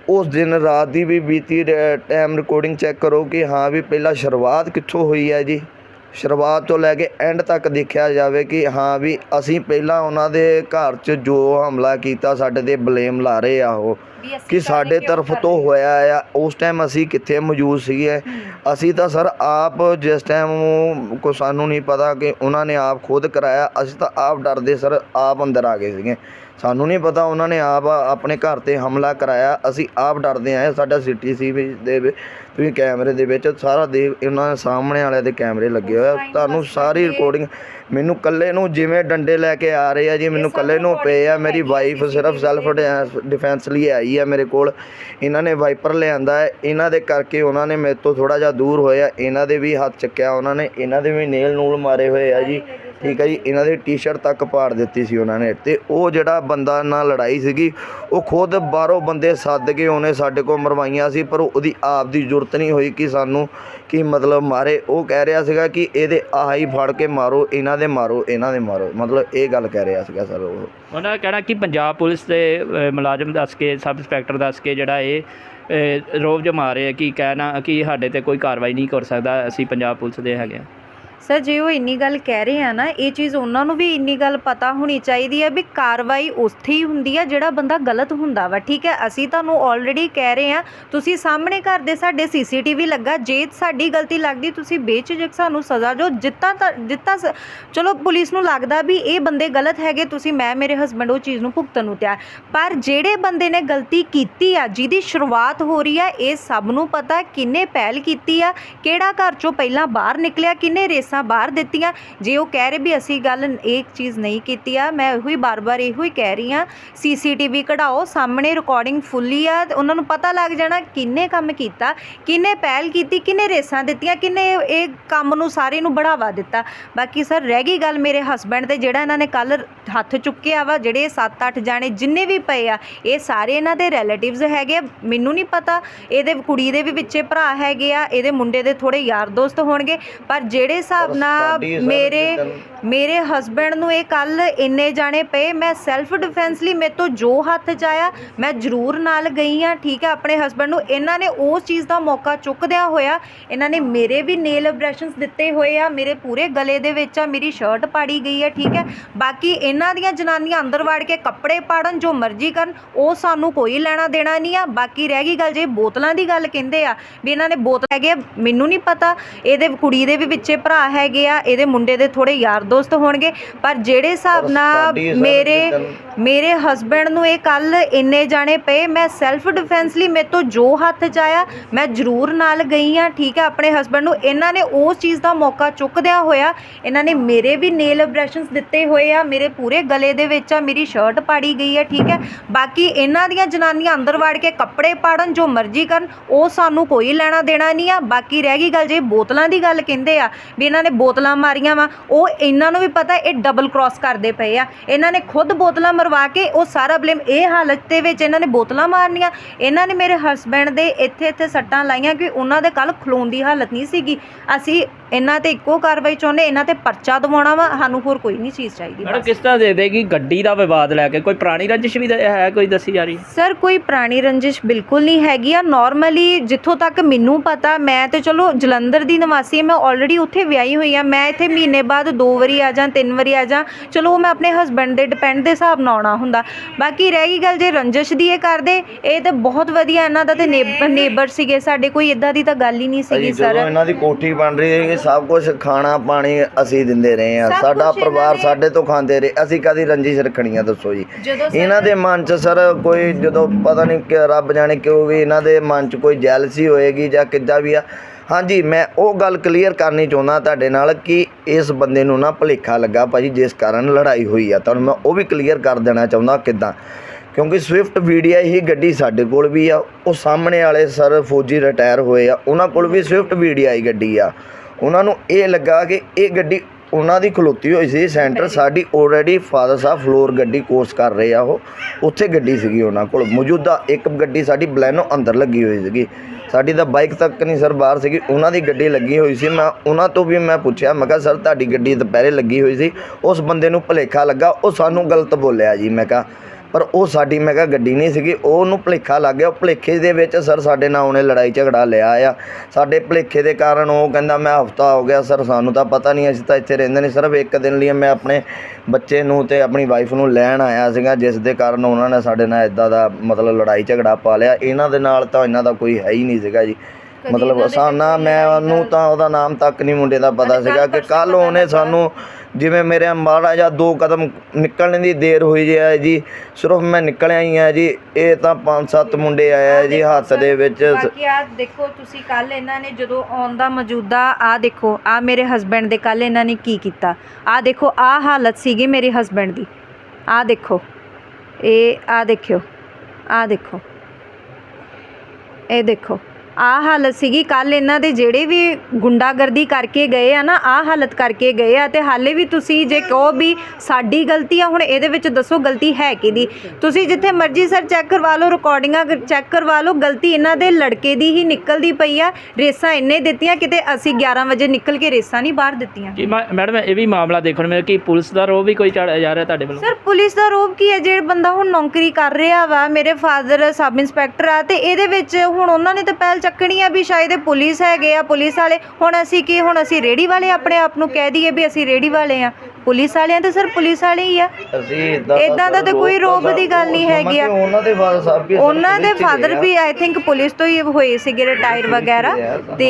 ਉਸ ਦਿਨ ਰਾਤ ਦੀ ਵੀ ਬੀਤੀ ਟਾਈਮ ਰਿਕਾਰਡਿੰਗ ਚੈੱਕ ਕਰੋ ਕਿ ਹਾਂ ਵੀ ਪਹਿਲਾਂ ਸ਼ੁਰੂਆਤ ਕਿੱਥੋਂ ਹੋਈ ਹੈ ਜੀ। ਸ਼ੁਰੂਆਤ ਤੋਂ ਲੈ ਕੇ ਐਂਡ ਤੱਕ ਦੇਖਿਆ ਜਾਵੇ ਕਿ ਹਾਂ ਵੀ ਅਸੀਂ ਪਹਿਲਾਂ ਉਹਨਾਂ ਦੇ ਘਰ 'ਚ ਜੋ ਹਮਲਾ ਕੀਤਾ, ਸਾਡੇ ਤੇ ਬਲੇਮ ਲਾ ਰਹੇ ਆ ਉਹ। ਕਿ ਸਾਡੇ ਤਰਫ ਤੋਂ ਹੋਇਆ ਆ ਉਸ ਟਾਈਮ ਅਸੀਂ ਕਿੱਥੇ ਮੌਜੂਦ ਸੀਗੇ। ਅਸੀਂ ਤਾਂ ਸਰ ਆਪ ਜਿਸ ਟਾਈਮ ਕੋ ਸਾਨੂੰ ਨਹੀਂ ਪਤਾ ਕਿ ਉਹਨਾਂ ਨੇ ਆਪ ਖੁਦ ਕਰਾਇਆ ਅਸੀਂ ਤਾਂ ਆਪ ਡਰਦੇ ਸਰ ਆਪ ਅੰਦਰ ਆ ਗਏ ਸੀਗੇ। ਸਾਨੂੰ ਨਹੀਂ ਪਤਾ ਉਹਨਾਂ ਨੇ ਆਪ ਆਪਣੇ ਘਰ ਤੇ ਹਮਲਾ ਕਰਾਇਆ ਅਸੀਂ ਆਪ ਡਰਦੇ ਆਏ ਸਾਡਾ ਸੀ ਦੇ ਵਿੱਚ ਤੁਸੀਂ ਕੈਮਰੇ ਦੇ ਵਿੱਚ ਸਾਰਾ ਦੇ ਉਹਨਾਂ ਦੇ ਸਾਹਮਣੇ ਵਾਲਿਆਂ ਦੇ ਕੈਮਰੇ ਲੱਗੇ ਹੋਏ ਆ। ਤੁਹਾਨੂੰ ਸਾਰੀ ਰਿਕਾਰਡਿੰਗ ਮੈਨੂੰ ਕੱਲੇ ਨੂੰ ਜਿਵੇਂ ਡੰਡੇ ਲੈ ਕੇ ਆ ਰਹੇ ਆ ਜੀ ਮੈਨੂੰ ਕੱਲੇ ਨੂੰ ਪਏ ਆ ਮੇਰੀ ਵਾਈਫ ਸਿਰਫ ਸੈਲਫ ਡਿਫੈਂਸ ਲਈ ਆਈ ਆ ਮੇਰੇ ਕੋਲ। ਇਹਨਾਂ ਨੇ ਵਾਈਪਰ ਲਿਆਂਦਾ ਹੈ ਇਹਨਾਂ ਦੇ ਕਰਕੇ ਉਹਨਾਂ ਨੇ ਮੇਰੇ ਤੋਂ ਥੋੜਾ ਜਿਹਾ ਦੂਰ ਹੋਇਆ ਇਹਨਾਂ ਦੇ ਵੀ ਹੱਥ ਚੱਕਿਆ ਉਹਨਾਂ ਨੇ ਇਹਨਾਂ ਦੇ ਵੀ ਨੇਲ ਨੂਲ ਮਾਰੇ ਹੋਏ ਆ ਜੀ। ਠੀਕ ਹੈ ਜੀ ਇਹਨਾਂ ਦੀ ਟੀ-ਸ਼ਰਟ ਤੱਕ ਪਾੜ ਦਿੱਤੀ ਸੀ ਉਹਨਾਂ ਨੇ ਤੇ ਉਹ ਜਿਹੜਾ ਬੰਦਾ ਨਾਲ ਲੜਾਈ ਸੀਗੀ ਉਹ ਖੁਦ ਬਾਹਰੋਂ ਬੰਦੇ ਸੱਦ ਕੇ ਉਹਨੇ ਸਾਡੇ ਕੋਲ ਮਰਵਾਈਆਂ ਸੀ ਪਰ ਉਹਦੀ ਆਪ ਦੀ ਜ਼ਰੂਰਤ ਨਹੀਂ ਹੋਈ ਕਿ ਸਾਨੂੰ ਕੀ ਮਤਲਬ ਮਾਰੇ। ਉਹ ਕਹਿ ਰਿਹਾ ਸੀਗਾ ਕਿ ਇਹਦੇ ਆਹ ਹੀ ਫੜ ਕੇ ਮਾਰੋ ਇਹਨਾਂ ਦੇ ਮਾਰੋ ਇਹਨਾਂ ਦੇ ਮਾਰੋ। ਮਤਲਬ ਇਹ ਗੱਲ ਕਹਿ ਰਿਹਾ ਸੀਗਾ ਸਰ ਉਹ। ਉਹਨਾਂ ਦਾ ਕਹਿਣਾ ਕਿ ਪੰਜਾਬ ਪੁਲਿਸ ਦੇ ਅ, ਮੁਲਾਜ਼ਮ ਦੱਸ ਕੇ ਸਬ ਇੰਸਪੈਕਟਰ ਦੱਸ ਕੇ ਜਿਹੜਾ ਇਹ ਅ, ਰੋਬ ਜਮਾ ਰਹੇ ਆ ਕਿ ਕਹਿਣਾ ਕਿ ਸਾਡੇ ਤੇ ਕੋਈ ਕਾਰਵਾਈ ਨਹੀਂ ਕਰ ਸਕਦਾ ਅਸੀਂ ਪੰਜਾਬ ਪੁਲਿਸ ਦੇ ਹੈਗੇ ਆ। ਸਰ, ਜੇ ਉਹ ਇੰਨੀ ਗੱਲ ਕਹਿ ਰਹੇ ਆ ਨਾ, ਇਹ ਚੀਜ਼ ਉਹਨਾਂ ਨੂੰ ਵੀ ਇੰਨੀ ਗੱਲ ਪਤਾ ਹੋਣੀ ਚਾਹੀਦੀ ਹੈ ਵੀ ਕਾਰਵਾਈ ਉੱਥੇ ਹੀ ਹੁੰਦੀ ਹੈ ਜਿਹੜਾ ਬੰਦਾ ਗਲਤ ਹੁੰਦਾ ਵਾ, ਠੀਕ ਹੈ ਅਸੀਂ ਤੁਹਾਨੂੰ ਆਲਰੇਡੀ ਕਹਿ ਰਹੇ ਆ, ਤੁਸੀਂ ਸਾਹਮਣੇ ਘਰ ਦੇ ਸਾਡੇ ਸੀਸੀਟੀਵੀ ਲੱਗਾ, ਜੇ ਸਾਡੀ ਗਲਤੀ ਲੱਗਦੀ, ਤੁਸੀਂ ਬੇਝਿਜਕ ਸਾਨੂੰ ਸਜ਼ਾ ਜੋ ਜਿੱਤਾ ਤਾਂ- ਜਿੱਤਾ ਸ- ਚਲੋ ਪੁਲਿਸ ਨੂੰ ਲੱਗਦਾ ਵੀ ਇਹ ਬੰਦੇ ਗਲਤ ਹੈਗੇ, ਤੁਸੀਂ ਮੈਂ, ਮੇਰੇ ਹਸਬੰਡ ਉਹ ਚੀਜ਼ ਨੂੰ ਭੁਗਤਣ ਨੂੰ ਤਿਆਰ। ਪਰ ਜਿਹੜੇ ਬੰਦੇ ਨੇ ਗਲਤੀ ਕੀਤੀ ਆ, ਜਿਹਦੀ ਸ਼ੁਰੂਆਤ ਹੋ ਰਹੀ ਆ, ਇਹ ਸਭ ਨੂੰ ਪਤਾ ਕਿੰਨੇ ਪਹਿਲ ਕੀਤੀ ਆ, ਕਿਹੜਾ ਘਰ ਚੋਂ ਪਹਿਲਾਂ ਬਾਹਰ ਨਿਕਲਿਆ, ਕਿੰਨੇ ਰੇਸ ਬਾਹਰ ਦਿੱਤੀਆਂ ਜੇ ਉਹ ਕਹਿ ਰਹੇ ਵੀ ਅਸੀਂ ਗੱਲ ਇਹ ਚੀਜ਼ ਨਹੀਂ ਕੀਤੀ ਆ, ਮੈਂ ਉਹੀ ਬਾਰ-ਬਾਰ ਇਹੋ ਹੀ ਕਹਿ ਰਹੀ ਆ ਸੀਸੀਟੀਵੀ ਕਢਾਓ, ਸਾਹਮਣੇ ਰਿਕਾਰਡਿੰਗ ਫੁੱਲੀ ਆ ਤੇ ਉਹਨਾਂ ਨੂੰ ਪਤਾ ਲੱਗ ਜਾਣਾ ਕਿੰਨੇ ਕੰਮ ਕੀਤਾ ਕਿੰਨੇ ਪਹਿਲ ਕੀਤੀ ਕਿੰਨੇ ਰੇਸਾਂ ਦਿੱਤੀਆਂ ਕਿੰਨੇ ਇਹ ਕੰਮ ਨੂੰ ਸਾਰੇ ਨੂੰ ਬੜਾਵਾ ਦਿੱਤਾ ਬਾਕੀ ਸਰ, ਰਹਿ ਗਈ ਗੱਲ ਮੇਰੇ ਹਸਬੰਡ ਤੇ, ਜਿਹੜਾ ਇਹਨਾਂ ਨੇ ਕੱਲ ਹੱਥ ਚੁੱਕਿਆ ਵਾ, ਜਿਹੜੇ 7-8 ਜਾਣੇ ਜਿੰਨੇ ਵੀ ਪਏ ਆ, ਇਹ ਸਾਰੇ ਇਹਨਾਂ ਦੇ ਰਿਲੇਟਿਵਸ ਹੈਗੇ ਆ। ਮੈਨੂੰ ਨਹੀਂ ਪਤਾ, ਇਹਦੇ ਕੁੜੀ ਦੇ ਵੀ ਵਿੱਚੇ ਭਰਾ ਹੈਗੇ ਆ, ਇਹਦੇ ਮੁੰਡੇ ਦੇ ਥੋੜੇ ਯਾਰ ਦੋਸਤ ਹੋਣਗੇ, ਪਰ ਜਿਹੜੇ ਹਿਸਾਬ ਪਰ ਨਾਲ ਮੇਰੇ ਮੇਰੇ ਹਸਬੰਡ ਨੂੰ ਇਹ ਕੱਲ ਇੰਨੇ ਜਾਣੇ ਪਏ। ਮੈਂ ਸੈਲਫ ਡਿਫੈਂਸ ਲਈ ਮੇਰੇ ਤੋਂ ਜੋ ਹੱਥ 'ਚ ਆਇਆ ਮੈਂ ਜ਼ਰੂਰ ਨਾਲ ਗਈ ਆ ਠੀਕ ਹੈ ਆਪਣੇ ਹਸਬੰਡ ਨੂੰ। ਇਹਨਾਂ ਨੇ ਉਸ ਚੀਜ਼ ਦਾ ਮੌਕਾ ਚੁੱਕਦਿਆਂ ਹੋਇਆ। ਇਹਨਾਂ ਨੇ ਮੇਰੇ ਵੀ ਨੇਲ ਅਬਰੈਸ਼ਨਸ ਦਿੱਤੇ ਹੋਏ ਆ ਮੇਰੇ ਪੂਰੇ ਗਲੇ ਦੇ ਵਿੱਚ ਆ ਮੇਰੀ ਸ਼ਰਟ ਪਾੜੀ ਗਈ ਹੈ ਠੀਕ ਹੈ। ਬਾਕੀ ਇਹਨਾਂ ਦੀਆਂ ਜਨਾਨੀਆਂ ਅੰਦਰ ਵੜ ਕੇ ਕੱਪੜੇ ਪਾੜਨ ਜੋ ਮਰਜ਼ੀ ਕਰਨ ਉਹ ਸਾਨੂੰ ਕੋਈ ਲੈਣਾ ਦੇਣਾ ਨਹੀਂ ਆ। ਬਾਕੀ ਰਹਿ ਗਈ ਗੱਲ ਜੇ ਬੋਤਲਾਂ ਦੀ ਗੱਲ ਕਹਿੰਦੇ ਆ ਵੀ ਇਹਨਾਂ ਨੇ ਬੋਤਲ ਹੈਗੇ ਆ, ਮੈਨੂੰ ਨਹੀਂ ਪਤਾ। ਇਹਦੇ ਕੁੜੀ ਦੇ ਵੀ ਵਿੱਚੇ ਭਰਾ ਹੈਗੇ ਆ ਇਹਦੇ ਮੁੰਡੇ ਦੇ ਥੋੜੇ ਯਾਰ ਦੋਸਤ ਹੋਣਗੇ। ਪਰ ਜਿਹੜੇ ਹਿਸਾਬ ਨਾਲ ਮੇਰੇ ਮੇਰੇ ਹਸਬੰਡ ਨੂੰ ਇਹ ਕੱਲ ਇੰਨੇ ਜਾਣੇ ਪਏ ਮੈਂ ਸੈਲਫ ਡਿਫੈਂਸ ਲਈ ਮੇਰੇ ਤੋਂ ਜੋ ਹੱਥ 'ਚ ਆਇਆ ਮੈਂ ਜ਼ਰੂਰ ਨਾਲ ਗਈ ਆ ਠੀਕ ਹੈ ਆਪਣੇ ਹਸਬੰਡ ਨੂੰ। ਇਹਨਾਂ ਨੇ ਉਸ ਚੀਜ਼ ਦਾ ਮੌਕਾ ਚੁੱਕਦਿਆਂ ਹੋਇਆ ਇਹਨਾਂ ਨੇ ਮੇਰੇ ਵੀ ਨੇਲ ਅਬਰੈਸ਼ਨਸ ਦਿੱਤੇ ਹੋਏ ਆ ਮੇਰੇ ਪੂਰੇ ਗਲੇ ਦੇ ਵਿੱਚ ਆ ਮੇਰੀ ਸ਼ਰਟ ਪਾੜੀ ਗਈ ਹੈ ਠੀਕ ਹੈ ਬਾਕੀ ਇਹਨਾਂ ਦੀਆਂ ਜਨਾਨੀਆਂ ਅੰਦਰ ਵੜ ਕੇ ਕੱਪੜੇ ਪਾੜਨ ਜੋ ਮਰਜ਼ੀ ਕਰਨ ਉਹ ਸਾਨੂੰ ਕੋਈ ਲੈਣਾ ਦੇਣਾ ਨਹੀਂ ਆ। ਬਾਕੀ ਰਹਿ ਗਈ ਗੱਲ ਜੇ ਬੋਤਲਾਂ ਦੀ ਗੱਲ ਕਹਿੰਦੇ ਆ ਵੀ ਇਹਨਾਂ ਨੇ ਬੋਤਲਾਂ ਮਾਰੀਆਂ ਵਾ, ਉਹ ਇਹਨਾਂ ਨੂੰ ਵੀ ਪਤਾ ਇਹ ਡਬਲ ਕ੍ਰਾਸ ਕਰਦੇ ਪਏ ਆ। ਇਹਨਾਂ ਨੇ ਖੁਦ ਬੋਤਲਾਂ ਮਰਵਾ ਕੇ ਉਹ ਸਾਰਾ ਬਲੇਮ ਇਹ ਹਾਲਤ ਦੇ ਵਿੱਚ ਇਹਨਾਂ ਨੇ ਬੋਤਲਾਂ ਮਾਰਨੀਆਂ। ਇਹਨਾਂ ਨੇ ਮੇਰੇ ਹਸਬੰਡ ਦੇ ਇੱਥੇ ਇੱਥੇ ਸੱਟਾਂ ਲਾਈਆਂ ਕਿ ਉਹਨਾਂ ਦੇ ਕੱਲ ਖਲੋਣ ਦੀ ਹਾਲਤ ਨਹੀਂ ਸੀਗੀ। ਅਸੀਂ ਇਹਨਾਂ ਤੇ ਇੱਕੋ ਕਾਰਵਾਈ ਚਾਹੁੰਦੇ ਇਹਨਾਂ ਤੇ ਪਰਚਾ ਦਿਵਾਉਣਾ ਵਾ ਸਾਨੂੰ ਹੋਰ ਕੋਈ ਨਹੀਂ ਚੀਜ਼ ਚਾਹੀਦੀ ਮੈਡਮ ਬਸ। ਕਿਸ ਤਰ੍ਹਾਂ ਦੇ ਦੇਗੀ ਗੱਡੀ ਦਾ ਵਿਵਾਦ ਲੈ ਕੇ? ਕੋਈ ਪੁਰਾਣੀ ਰੰਜਿਸ਼ ਵੀ ਦ- ਹੈ ਕੋਈ ਦੱਸੀ ਜਾ ਰਹੀ? ਸਰ ਕੋਈ ਪੁਰਾਣੀ ਰੰਜਿਸ਼ ਬਿਲਕੁਲ ਨਹੀਂ ਹੈਗੀ ਆ। ਨਾਰਮਲੀ ਜਿੱਥੋਂ ਤੱਕ ਮੈਨੂੰ ਪਤਾ ਮੈਂ ਤੇ ਚਲੋ ਜਲੰਧਰ ਦੀ ਨਿਵਾਸੀ ਹਾਂ ਮੈਂ ਆਲਰੇਡੀ ਉੱਥੇ ਵਿਆਹੀ ਹੋਈ ਆ ਮੈਂ ਇੱਥੇ ਮਹੀਨੇ ਬਾਅਦ ਦੋ ਵਾਰੀ ਆ ਜਾਂ ਤਿੰਨ ਵਾਰੀ ਆ ਜਾਂ ਚਲੋ ਉਹ ਮੈਂ ਆਪਣੇ ਹਸਬੰਡ ਦੇ ਡਿਪੈਂਡ ਦੇ ਹਿਸਾਬ ਨਾਲ ਆਉਣਾ ਹੁੰਦਾ। ਬਾਕੀ ਰਹਿ ਗਈ ਗੱਲ ਜੇ ਰੰਜਿਸ਼ ਦੀ ਇਹ ਕਰਦੇ ਇਹ ਤਾਂ ਬਹੁਤ ਵਧੀਆ ਇਹਨਾਂ ਦਾ ਤੇ ਨੇਬਰ ਸੀਗੇ ਸਾਡੇ ਕੋਈ ਇਦਾਂ ਦੀ ਤਾਂ ਗੱਲ ਹੀ ਨਹੀਂ ਸੀਗੀ ਜਦੋਂ ਸਰ। ਇਹਨਾਂ ਦੀ ਕੋਠੀ ਬਣ ਰਹੀ ਹੈ ਸਭ ਕੁਝ ਖਾਣਾ ਪਾਣੀ ਅਸੀਂ ਦਿੰਦੇ ਰਹੇ ਆ ਸਭ ਸਾਡਾ ਕੁਛ ਇਹਨਾਂ ਪਰਿਵਾਰ ਨੇ- ਸਾਡੇ ਤੋਂ ਖਾਂਦੇ ਰਹੇ। ਅਸੀਂ ਕਦੀ ਰੰਜਿਸ਼ ਰੱਖਣੀ ਆ ਦੱਸੋ ਜੀ? ਜਦੋਂ ਸਰ- ਇਹਨਾਂ ਦੇ ਮਨ 'ਚ ਸਰ ਕੋਈ ਜਦੋਂ ਪਤਾ ਨਹੀਂ ਕਿ ਰੱਬ ਜਾਣੇ ਕਿਉਂ ਵੀ ਇਹਨਾਂ ਦੇ ਮਨ 'ਚ ਕੋਈ ਜੈਲਸੀ ਹੋਏਗੀ ਜਾਂ ਕਿੱਦਾਂ ਵੀ ਆ। ਹਾਂਜੀ ਮੈਂ ਉਹ ਗੱਲ ਕਲੀਅਰ ਕਰਨੀ ਚਾਹੁੰਦਾ ਤੁਹਾਡੇ ਨਾਲ ਕਿ ਇਸ ਬੰਦੇ ਨੂੰ ਨਾ ਭੁਲੇਖਾ ਲੱਗਾ ਭਾਜੀ ਜਿਸ ਕਾਰਨ ਲੜਾਈ ਹੋਈ ਆ। ਤੁਹਾਨੂੰ ਮੈਂ ਉਹ ਵੀ ਕਲੀਅਰ ਕਰ ਦੇਣਾ ਚਾਹੁੰਦਾ ਕਿੱਦਾਂ? ਕਿਉਂਕਿ ਸਵਿਫਟ ਵੀਡੀਆ ਹੀ ਗੱਡੀ ਸਾਡੇ ਕੋਲ ਵੀ ਆ। ਉਹ ਸਾਹਮਣੇ ਵਾਲੇ ਸਰ ਫੌਜੀ ਰਿਟਾਇਰ ਹੋਏ ਆ। ਉਹਨਾਂ ਕੋਲ ਵੀ ਸਵਿਫਟ ਵੀਡੀਆ ਹੀ ਗੱਡੀ ਆ। ਉਹਨਾਂ ਨੂੰ ਇਹ ਲੱਗਾ ਕਿ ਇਹ ਗੱਡੀ ਉਹਨਾਂ ਦੀ ਖਲੋਤੀ ਹੋਈ ਸੀ ਸੈਂਟਰ ਸਾਡੀ ਆਲਰੇਡੀ ਫਾਦਰ ਸਾਹਿਬ ਫਲੋਰ ਗੱਡੀ ਕੋਰਸ ਕਰ ਰਹੇ ਆ ਉਹ। ਉੱਥੇ ਗੱਡੀ ਸੀਗੀ ਉਹਨਾਂ ਕੋਲ। ਮੌਜੂਦਾ ਇੱਕ ਗੱਡੀ ਸਾਡੀ ਬਲੈਨੋ ਅੰਦਰ ਲੱਗੀ ਹੋਈ ਸੀਗੀ। ਸਾਡੀ ਤਾਂ ਬਾਈਕ ਤੱਕ ਨਹੀਂ ਸਰ ਬਾਹਰ ਸੀਗੀ। ਉਹਨਾਂ ਦੀ ਗੱਡੀ ਲੱਗੀ ਹੋਈ ਸੀ। ਮੈਂ ਉਹਨਾਂ ਤੋਂ ਵੀ ਮੈਂ ਪੁੱਛਿਆ ਮੈਂ ਕਿਹਾ ਸਰ ਤੁਹਾਡੀ ਗੱਡੀ ਦੁਪਹਿਰੇ ਲੱਗੀ ਹੋਈ ਸੀ। ਉਸ ਬੰਦੇ ਨੂੰ ਭੁਲੇਖਾ ਲੱਗਾ। ਉਹ ਸਾਨੂੰ ਗਲਤ ਬੋਲਿਆ ਜੀ। ਮੈਂ ਕਿਹਾ ਪਰ ਉਹ ਸਾਡੀ ਮੈਂ ਕਿਹਾ ਗੱਡੀ ਨਹੀਂ ਸੀਗੀ ਉਹਨੂੰ ਭੁਲੇਖਾ ਲੱਗ ਗਿਆ। ਉਹ ਭੁਲੇਖੇ ਦੇ ਵਿੱਚ ਸਰ ਸਾਡੇ ਨਾਲ ਉਹਨੇ ਲੜਾਈ ਝਗੜਾ ਲਿਆ ਆ। ਸਾਡੇ ਭੁਲੇਖੇ ਦੇ ਕਾਰਨ ਉਹ ਕਹਿੰਦਾ ਮੈਂ ਹਫਤਾ ਹੋ ਗਿਆ ਸਰ ਸਾਨੂੰ ਤਾਂ ਪਤਾ ਨਹੀਂ ਅਸੀਂ ਤਾਂ ਇੱਥੇ ਰਹਿੰਦੇ ਨਹੀਂ। ਸਿਰਫ ਇੱਕ ਦਿਨ ਲਈ ਮੈਂ ਆਪਣੇ ਬੱਚੇ ਨੂੰ ਤੇ ਆਪਣੀ ਵਾਈਫ ਨੂੰ ਲੈਣ ਆਇਆ ਸੀਗਾ ਜਿਸ ਦੇ ਕਾਰਨ ਉਹਨਾਂ ਨੇ ਸਾਡੇ ਨਾਲ ਇਦਾਂ ਦਾ ਮਤਲਬ ਲੜਾਈ ਝਗੜਾ ਪਾ ਲਿਆ। ਇਹਨਾਂ ਦੇ ਨਾਲ ਤਾਂ ਇਹਨਾਂ ਦਾ ਕੋਈ ਹੈ ਹੀ ਨਹੀਂ ਸੀਗਾ ਜੀ। ਮਤਲਬ ਸਾਨਾ ਮੈਂ ਉਹਨੂੰ ਤਾਂ ਉਹਦਾ ਨਾਮ ਤੱਕ ਨਹੀਂ ਮੁੰਡੇ ਦਾ ਪਤਾ ਸੀਗਾ ਕਿ ਕੱਲ ਉਹਨੇ ਸਾਨੂੰ ਜਿਵੇਂ ਮੇਰੇ ਮਾੜਾ ਜਾਂ ਦੋ ਕਦਮ ਨਿਕਲਣ ਦੀ ਦੇਰ ਹੋਈ ਜੇ ਹੈ ਜੀ। ਸਿਰਫ ਮੈਂ ਨਿਕਲਿਆ ਹੀ ਆ ਜੀ। ਇਹ ਤਾਂ ਪੰਜ ਸੱਤ ਮੁੰਡੇ ਆਇਆ ਜੀ ਹੱਥ ਦੇ ਵਿੱਚ। ਬਾਕੀ ਆ ਦੇਖੋ ਤੁਸੀਂ ਕੱਲ ਇਹਨਾਂ ਨੇ ਜਦੋਂ ਆਉਣ ਦਾ ਮੌਜੂਦਾ ਆ ਦੇਖੋ ਆ ਮੇਰੇ ਹਸਬੰਡ ਦੇ ਕੱਲ ਇਹਨਾਂ ਨੇ ਕੀ ਕੀਤਾ। ਆ ਦੇਖੋ ਆ ਹਾਲਤ ਸੀਗੀ ਮੇਰੇ ਹਸਬੰਡ ਦੀ। ਆ ਦੇਖੋ ਇਹ ਆ ਦੇਖਿਓ ਆ ਦੇਖੋ। ਇਹ ਦੇਖੋ। ਆ ਹਾਲਤ ਸੀਗੀ। ਕੱਲ ਇਹਨਾਂ ਦੇ ਜਿਹੜੇ ਵੀ ਗੁੰਡਾਗਰਦੀ ਕਰਕੇ ਗਏ ਆ ਨਾ ਆ ਹਾਲਤ ਕਰਕੇ ਗਏ ਆ ਤੇ ਹਾਲੇ ਵੀ ਤੁਸੀਂ ਜੇ ਕਹੋ ਵੀ ਸਾਡੀ ਗਲਤੀ ਆ ਹੁਣ ਇਹਦੇ ਵਿੱਚ ਦੱਸੋ ਗਲਤੀ ਹੈ ਕਿਹਦੀ? ਤੁਸੀਂ ਜਿੱਥੇ ਮਰਜ਼ੀ ਸਰ ਚੈੱਕ ਕਰਵਾ ਲਓ ਰਿਕਾਰਡਿੰਗਾਂ ਚੈੱਕ ਕਰਵਾ ਲਓ ਗਲਤੀ ਇਹਨਾਂ ਦੇ ਲੜਕੇ ਦੀ ਹੀ ਨਿਕਲਦੀ ਪਈ ਆ। ਰੇਸਾਂ ਇੰਨੇ ਦਿੱਤੀਆਂ ਕਿਤੇ ਅਸੀਂ 11 ਵਜੇ ਨਿਕਲ ਕੇ ਰੇਸਾਂ ਨਹੀਂ ਬਾਹਰ ਦਿੱਤੀਆਂ। ਕੀ ਮਾ- ਮੈਡਮ ਇਹ ਵੀ ਮਾਮਲਾ ਦੇਖਣ ਮਿਲਿਆ ਕਿ ਪੁਲਿਸ ਦਾ ਰੋਹ ਵੀ ਕੋਈ ਚੜ੍ਹਾਇਆ ਜਾ ਰਿਹਾ ਤੁਹਾਡੇ ਵੱਲੋਂ? ਸਰ ਪੁਲਿਸ ਦਾ ਰੋਬ ਕੀ ਹੈ? ਜੇ ਬੰਦਾ ਹੁਣ ਨੌਕਰੀ ਕਰ ਰਿਹਾ ਵਾ ਮੇਰੇ ਫਾਦਰ ਸਬ ਇੰਸਪੈਕਟਰ ਆ ਤੇ ਇਹਦੇ ਵਿੱਚ ਹੁਣ ਉਹਨਾਂ ਨੇ ਤਾਂ ਪਹਿਲ ਚੱਕਣੀ ਆ ਵੀ ਸ਼ਾਇਦ ਇਹ ਪੁਲਿਸ ਹੈਗੇ ਆ ਪੁਲਿਸ ਵਾਲੇ ਹੁਣ ਅਸੀਂ ਕੀ ਹੁਣ ਅਸੀਂ ਰੇੜੀ ਵਾਲੇ ਆਪਣੇ ਆਪ ਨੂੰ ਕਹਿ ਦਈਏ ਵੀ ਅਸੀਂ ਰੇੜੀ ਵਾਲੇ ਆ ਪੁਲਿਸ ਵਾਲਿਆਂ ਤੇ ਸਰ ਪੁਲਿਸ ਵਾਲੇ ਹੀ ਆ ਅਸੀਂ ਇਦਾਂ ਦਾ ਤਾਂ ਕੋਈ ਰੋਬ ਦੀ ਗੱਲ ਨਹੀਂ ਹੈਗੀ ਆ। ਉਹਨਾਂ ਦੇ ਫਾਦਰ ਸਾਹਿਬ ਵੀ ਉਹਨਾਂ ਦੇ ਫਾਦਰ। ਵੀ ਆਈ ਥਿੰਕ ਪੁਲਿਸ ਤੋਂ ਹੀ ਹੋਏ ਸੀਗੇ ਰਿਟਾਇਰ ਵਗੈਰਾ ਤੇ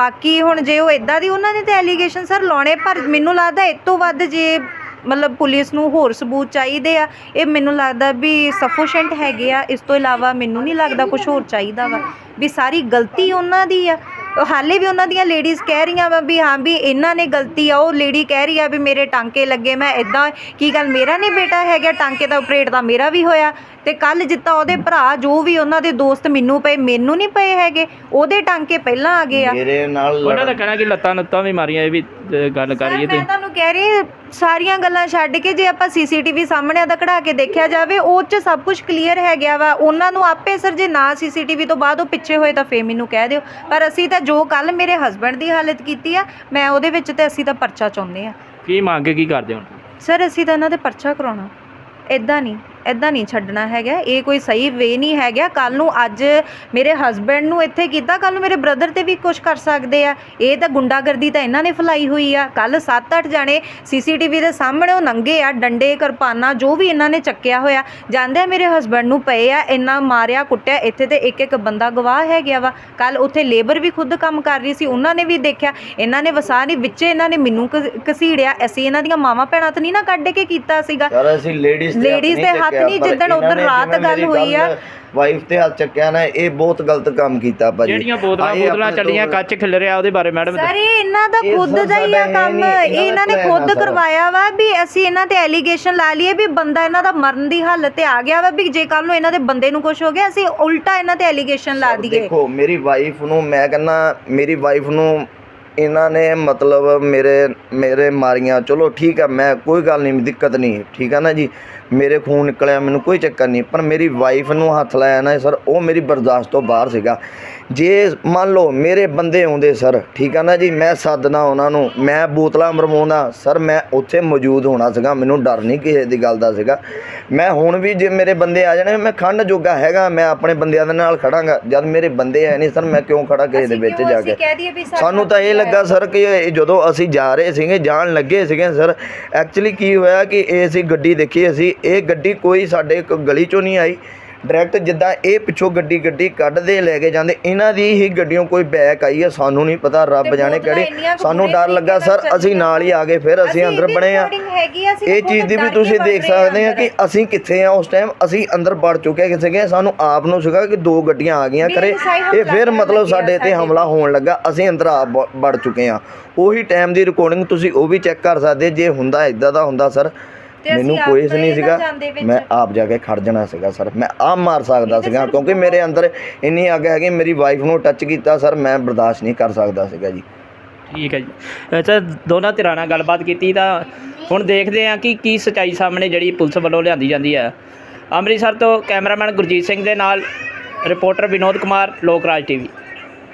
ਬਾਕੀ ਹੁਣ ਜੇ ਉਹ ਇਦਾਂ ਦੀ ਉਹਨਾਂ ਨੇ ਤੇ ਐਲੀਗੇਸ਼ਨ ਸਰ ਲਾਉਣੇ ਪਰ ਮੈਨੂੰ ਲੱਗਦਾ ਤੋਂ ਵੱਧ ਜੇ ਮਤਲਬ ਪੁਲਿਸ ਨੂੰ ਹੋਰ ਸਬੂਤ ਚਾਹੀਦੇ ਆ। ਇਹ ਮੈਨੂੰ ਲੱਗਦਾ ਵੀ ਸਫੀਸ਼ੀਐਂਟ ਹੈਗੇ ਆ। ਇਸ ਤੋਂ ਇਲਾਵਾ ਮੈਨੂੰ ਨਹੀਂ ਲੱਗਦਾ ਕੁਝ ਹੋਰ ਚਾਹੀਦਾ ਵਾ। ਵੀ ਸਾਰੀ ਗਲਤੀ ਉਹਨਾਂ ਦੀ ਆ। ਹਾਲੇ ਵੀ ਉਹਨਾਂ ਦੀਆਂ ਲੇਡੀਜ਼ ਕਹਿ ਰਹੀਆਂ ਵਾ ਵੀ ਹਾਂ ਵੀ ਇਹਨਾਂ ਨੇ ਗਲਤੀ ਆ। ਉਹ ਲੇਡੀ ਕਹਿ ਰਹੀ ਆ ਵੀ ਮੇਰੇ ਟਾਂਕੇ ਲੱਗੇ ਮੈਂ ਇਦਾਂ ਕੀ ਗੱਲ ਮੇਰਾ ਨਹੀਂ ਬੇਟਾ ਹੈਗਾ ਟਾਂਕੇ ਦਾ ਆਪਰੇਟ ਤਾਂ ਮੇਰਾ ਵੀ ਹੋਇਆ। ਤੇ ਕੱਲ ਜਿੱਦਾਂ ਉਹਦੇ ਭਰਾ ਜੋ ਵੀ ਉਹਨਾਂ ਦੇ ਦੋਸਤ ਮੈਨੂੰ ਪਏ ਮੈਨੂੰ ਨਹੀਂ ਪਏ ਹੈਗੇ। ਉਹਦੇ ਟਾਂਕੇ ਪਹਿਲਾਂ ਆ ਗਏ ਆ। ਮੇਰੇ ਨਾਲ ਉਹਨਾਂ ਦਾ ਕਹਿਣਾ ਕਿ ਲੱਤਾਂ ਨੁੱਤਾਂ ਵੀ ਮਾਰੀਆਂ ਇਹ ਵੀ ਅ, ਗੱਲ ਕਰ ਰਹੀ ਤੇ ਮੈਂ ਤੁਹਾਨੂੰ ਕਹਿ ਰਹੀ ਸਾਰੀਆਂ ਗੱਲਾਂ ਛੱਡ ਕੇ ਜੇ ਆਪਾਂ ਸੀਸੀਟੀਵੀ ਸਾਹਮਣੇ ਦਾ ਕਢਾ ਕੇ ਦੇਖਿਆ ਜਾਵੇ ਉਹ 'ਚ ਸਭ ਕੁਝ ਕਲੀਅਰ ਹੈ ਗਿਆ ਵਾ। ਉਹਨਾਂ ਨੂੰ ਆਪੇ ਸਰ ਜੇ ਨਾ ਸੀਸੀਟੀਵੀ ਤੋਂ ਬਾਅਦ ਉਹ ਪਿੱਛੇ ਹੋਏ ਤਾਂ ਫੇਰ ਮੈਨੂੰ ਕਹਿ ਦਿਓ। ਪਰ ਅਸੀਂ ਤਾਂ ਜੋ ਕੱਲ ਮੇਰੇ ਹਸਬੰਡ ਦੀ ਹਾਲਤ ਕੀਤੀ ਆ ਮੈਂ ਉਹਦੇ ਵਿੱਚ ਤੇ ਅਸੀਂ ਤਾਂ ਪਰਚਾ ਚਾਹੁੰਦੇ ਆ। ਕੀ ਮੰਗ ਕੀ ਕਰਦੇ ਹੁਣ ਸਰ ਅਸੀਂ ਤਾਂ ਇਹਨਾਂ ਦੇ ਪਰਚਾ ਕਰਾਉਣਾ। ਇਦਾਂ ਨਹੀਂ। ਇਦਾਂ ਨਹੀਂ ਛੱਡਣਾ ਹੈਗਾ। ਇਹ ਕੋਈ ਸਹੀ ਵੇ ਨਹੀਂ ਹੈਗਾ। ਕੱਲ ਨੂੰ ਅੱਜ ਮੇਰੇ ਹਸਬੰਡ ਨੂੰ ਇੱਥੇ ਕੀਤਾ ਕੱਲ ਨੂੰ ਮੇਰੇ ਬ੍ਰਦਰ ਤੇ ਵੀ ਕੁਝ ਕਰ ਸਕਦੇ ਆ। ਇਹ ਤਾਂ ਗੁੰਡਾਗਰਦੀ ਤਾਂ ਇਹਨਾਂ ਨੇ ਫਲਾਈ ਹੋਈ ਆ। ਕੱਲ 7-8 ਜਾਣੇ ਸੀਸੀਟੀਵੀ ਦੇ ਸਾਹਮਣੇ ਉਹ ਨੰਗੇ ਆ ਡੰਡੇ ਕਿਰਪਾਨਾਂ ਜੋ ਵੀ ਇਹਨਾਂ ਨੇ ਚੱਕਿਆ ਹੋਇਆ। ਜਾਂਦੇ ਆ ਮੇਰੇ ਹਸਬੰਡ ਨੂੰ ਪਏ ਆ ਇੰਨਾ ਮਾਰਿਆ ਕੁੱਟਿਆ। ਇੱਥੇ ਤੇ ਇੱਕ ਇੱਕ ਬੰਦਾ ਗਵਾਹ ਹੈ ਗਿਆ ਵਾ। ਕੱਲ ਉੱਥੇ ਲੇਬਰ ਵੀ ਖੁਦ ਕੰਮ ਕਰ ਰਹੀ ਸੀ ਉਹਨਾਂ ਨੇ ਵੀ ਦੇਖਿਆ। ਇਹਨਾਂ ਨੇ ਵਸਾ ਨਹੀਂ ਵਿੱਚੇ ਇਹਨਾਂ ਨੇ ਮੈਨੂੰ ਘਸੀੜਿਆ। ਅਸੀਂ ਇਹਨਾਂ ਦੀਆਂ ਮਾਵਾਂ ਭੈਣਾਂ ਤੋਂ ਨਹੀਂ ਨਾ ਕੱਢ ਕੇ ਕੀਤਾ ਸੀਗਾ। ਯਾਰ ਅਸੀਂ ਲੇਡੀਜ਼ Ladies ਦੇ ਹੱਥ ਨਹੀਂ, ਜਿੱਦਣ ਉੱਧਰ ਰਾਤ ਗੱਲ ਹੋਈ ਆ। ਵਾਈਫ ਤੇ ਹੱਥ ਚੱਕਿਆ ਨਾ ਇਹ ਬਹੁਤ ਗਲਤ ਕੰਮ ਕੀਤਾ ਭਾਜੀ। ਜਿਹੜੀਆਂ ਬੋਤਲਾਂ ਆਏ ਬੋਤਲਾਂ ਆਪਣੇ ਚੱਲੀਆਂ ਕੱਚ ਖਿਲ ਰਿਹਾ ਉਹਦੇ ਬਾਰੇ ਮੈਡਮ ਸਰ ਇਹ ਇਹਨਾਂ ਦਾ ਇਹ ਖੁਦ ਦਾ ਹੀ ਸਾਡਾ ਆ ਇਹ ਕੰਮ। ਨਹੀਂ, ਇਹਨਾਂ ਨੇ ਦਾ ਖੁਦ ਕਰਵਾਇਆ ਵਾ ਵੀ ਅਸੀਂ ਇਹਨਾਂ ਤੇ ਐਲੀਗੇਸ਼ਨ ਲਾ ਲਈਏ ਵੀ ਬੰਦਾ ਇਹਨਾਂ ਦਾ ਮਰਨ ਦੀ ਹਾਲਤ ਤੇ ਆ ਗਿਆ ਵਾ ਵੀ ਜੇ ਕੱਲ ਨੂੰ ਇਹਨਾਂ ਦੇ ਬੰਦੇ ਨੂੰ ਕੁਝ ਹੋ ਗਿਆ ਅਸੀਂ ਉਲਟਾ ਇਹਨਾਂ ਤੇ ਐਲੀਗੇਸ਼ਨ ਲਾ ਦਈਏ। ਦੇਖੋ ਮੇਰੀ ਵਾਈਫ ਨੂੰ ਮੈਂ ਕਹਿੰਦਾ ਮੇਰੀ ਵਾਈਫ ਨੂੰ ਇਹਨਾਂ ਨੇ ਮਤਲਬ ਮੇਰੇ ਮੇਰੇ ਮਾਰੀਆਂ, ਚਲੋ ਠੀਕ ਆ, ਮੈਂ ਕੋਈ ਗੱਲ ਨਹੀਂ, ਦਿੱਕਤ ਨਹੀਂ, ਠੀਕ ਆ ਨਾ ਜੀ? ਮੇਰੇ ਖੂਨ ਨਿਕਲਿਆ, ਮੈਨੂੰ ਕੋਈ ਚੱਕਰ ਨਹੀਂ, ਪਰ ਮੇਰੀ ਵਾਈਫ ਨੂੰ ਹੱਥ ਲਾਇਆ ਨਾ ਸਰ, ਉਹ ਮੇਰੀ ਬਰਦਾਸ਼ਤ ਤੋਂ ਬਾਹਰ ਸੀਗਾ। ਜੇ ਮੰਨ ਲਓ ਮੇਰੇ ਬੰਦੇ ਆਉਂਦੇ ਸਰ ਠੀਕ ਆ ਨਾ ਜੀ ਮੈਂ ਸੱਦਣਾ ਉਹਨਾਂ ਨੂੰ ਮੈਂ ਬੋਤਲਾਂ ਮਰਵਾਉਂਦਾ ਸਰ ਮੈਂ ਉੱਥੇ ਮੌਜੂਦ ਹੋਣਾ ਸੀਗਾ ਮੈਨੂੰ ਡਰ ਨਹੀਂ ਕਿਸੇ ਦੀ ਗੱਲ ਦਾ ਸੀਗਾ। ਮੈਂ ਹੁਣ ਵੀ ਜੇ ਮੇਰੇ ਬੰਦੇ ਆ ਜਾਣੇ ਮੈਂ ਖੰਡ ਜੋਗਾ ਹੈਗਾ ਮੈਂ ਆਪਣੇ ਬੰਦਿਆਂ ਦੇ ਨਾਲ ਖੜਾਂਗਾ ਜਦ ਮੇਰੇ ਬੰਦੇ ਹੈ ਨਹੀਂ ਸਰ ਮੈਂ ਕਿਉਂ ਖੜਾ ਕਿਸੇ ਦੇ ਵਿੱਚ ਜਾ ਕੇ? ਸਾਨੂੰ ਤਾਂ ਇਹ ਲੱਗਾ ਸਰ ਕਿ ਜਦੋਂ ਅਸੀਂ ਜਾ ਰਹੇ ਸੀਗੇ ਜਾਣ ਲੱਗੇ ਸੀਗੇ ਸਰ ਐਕਚੁਅਲੀ ਕੀ ਹੋਇਆ ਕਿ ਇਹ ਅਸੀਂ ਗੱਡੀ ਦੇਖੀ ਅਸੀਂ ਇਹ ਗੱਡੀ ਕੋਈ ਸਾਡੇ ਗਲੀ ਚੋਂ ਨਹੀਂ ਆਈ। ਡਾਇਰੈਕਟ ਜਿੱਦਾਂ ਇਹ ਪਿੱਛੋਂ ਗੱਡੀ ਗੱਡੀ ਕੱਢਦੇ ਲੈ ਕੇ ਜਾਂਦੇ ਇਹਨਾਂ ਦੀ ਹੀ ਗੱਡੀਆਂ ਕੋਈ ਬੈਕ ਆਈ ਹੈ ਸਾਨੂੰ ਨਹੀਂ ਪਤਾ ਰੱਬ ਜਾਣੇ ਕਿਹੜੇ। ਸਾਨੂੰ ਡਰ ਲੱਗਾ ਸਰ ਅਸੀਂ ਨਾਲ ਹੀ ਆ ਗਏ ਫਿਰ ਅਸੀਂ ਅੰਦਰ ਬਣੇ ਆ। ਇਹ ਚੀਜ਼ ਦੀ ਵੀ ਤੁਸੀਂ ਦੇਖ ਸਕਦੇ ਆ ਕਿ ਅਸੀਂ ਕਿੱਥੇ ਆ ਉਸ ਟਾਈਮ ਅਸੀਂ ਅੰਦਰ ਵੜ ਚੁੱਕੇ ਸੀਗੇ ਸਾਨੂੰ ਆਪ ਨੂੰ ਸੀਗਾ ਕਿ ਦੋ ਗੱਡੀਆਂ ਆ ਗਈਆਂ ਕਰੇ ਇਹ ਫਿਰ ਮਤਲਬ ਸਾਡੇ ਤੇ ਹਮਲਾ ਹੋਣ ਲੱਗਾ ਅਸੀਂ ਅੰਦਰ ਆਪ ਵੜ ਚੁੱਕੇ ਆ ਉਹੀ ਟਾਈਮ ਦੀ ਰਿਕਾਰਡਿੰਗ ਤੁਸੀਂ ਉਹ ਵੀ ਚੈੱਕ ਕਰ ਸਕਦੇ ਜੇ ਹੁੰਦਾ ਇਦਾਂ ਦਾ ਹੁੰਦਾ ਸਰ ਮੈਨੂੰ ਕੋਈ ਤਾਂ ਨਹੀਂ ਸੀਗਾ। ਮੈਂ ਆਪ ਜਾ ਕੇ ਖੜ ਜਾਣਾ ਸੀਗਾ ਸਰ। ਮੈਂ ਆਪ ਮਾਰ ਸਕਦਾ ਸੀਗਾ ਕਿਉਂਕਿ ਮੇਰੇ ਅੰਦਰ ਇੰਨੀ ਅੱਗ ਹੈਗੀ ਮੇਰੀ ਵਾਈਫ ਨੂੰ ਟੱਚ ਕੀਤਾ ਸਰ ਮੈਂ ਬਰਦਾਸ਼ਤ ਨਹੀਂ ਕਰ ਸਕਦਾ ਸੀਗਾ ਜੀ। ਠੀਕ ਹੈ ਜੀ। ਅੱਛਾ ਦੋਨਾਂ ਧਿਰਾਂ ਨਾਲ ਗੱਲਬਾਤ ਕੀਤੀ ਤਾਂ ਹੁਣ ਦੇਖਦੇ ਹਾਂ ਕਿ ਕੀ ਸਚਾਈ ਸਾਹਮਣੇ ਜਿਹੜੀ ਪੁਲਿਸ ਵੱਲੋਂ ਲਿਆਂਦੀ ਜਾਂਦੀ ਹੈ। ਅੰਮ੍ਰਿਤਸਰ ਤੋਂ ਕੈਮਰਾਮੈਨ ਗੁਰਜੀਤ ਸਿੰਘ ਦੇ ਨਾਲ ਰਿਪੋਰਟਰ ਵਿਨੋਦ ਕੁਮਾਰ ਲੋਕ ਰਾਜ ਟੀਵੀ।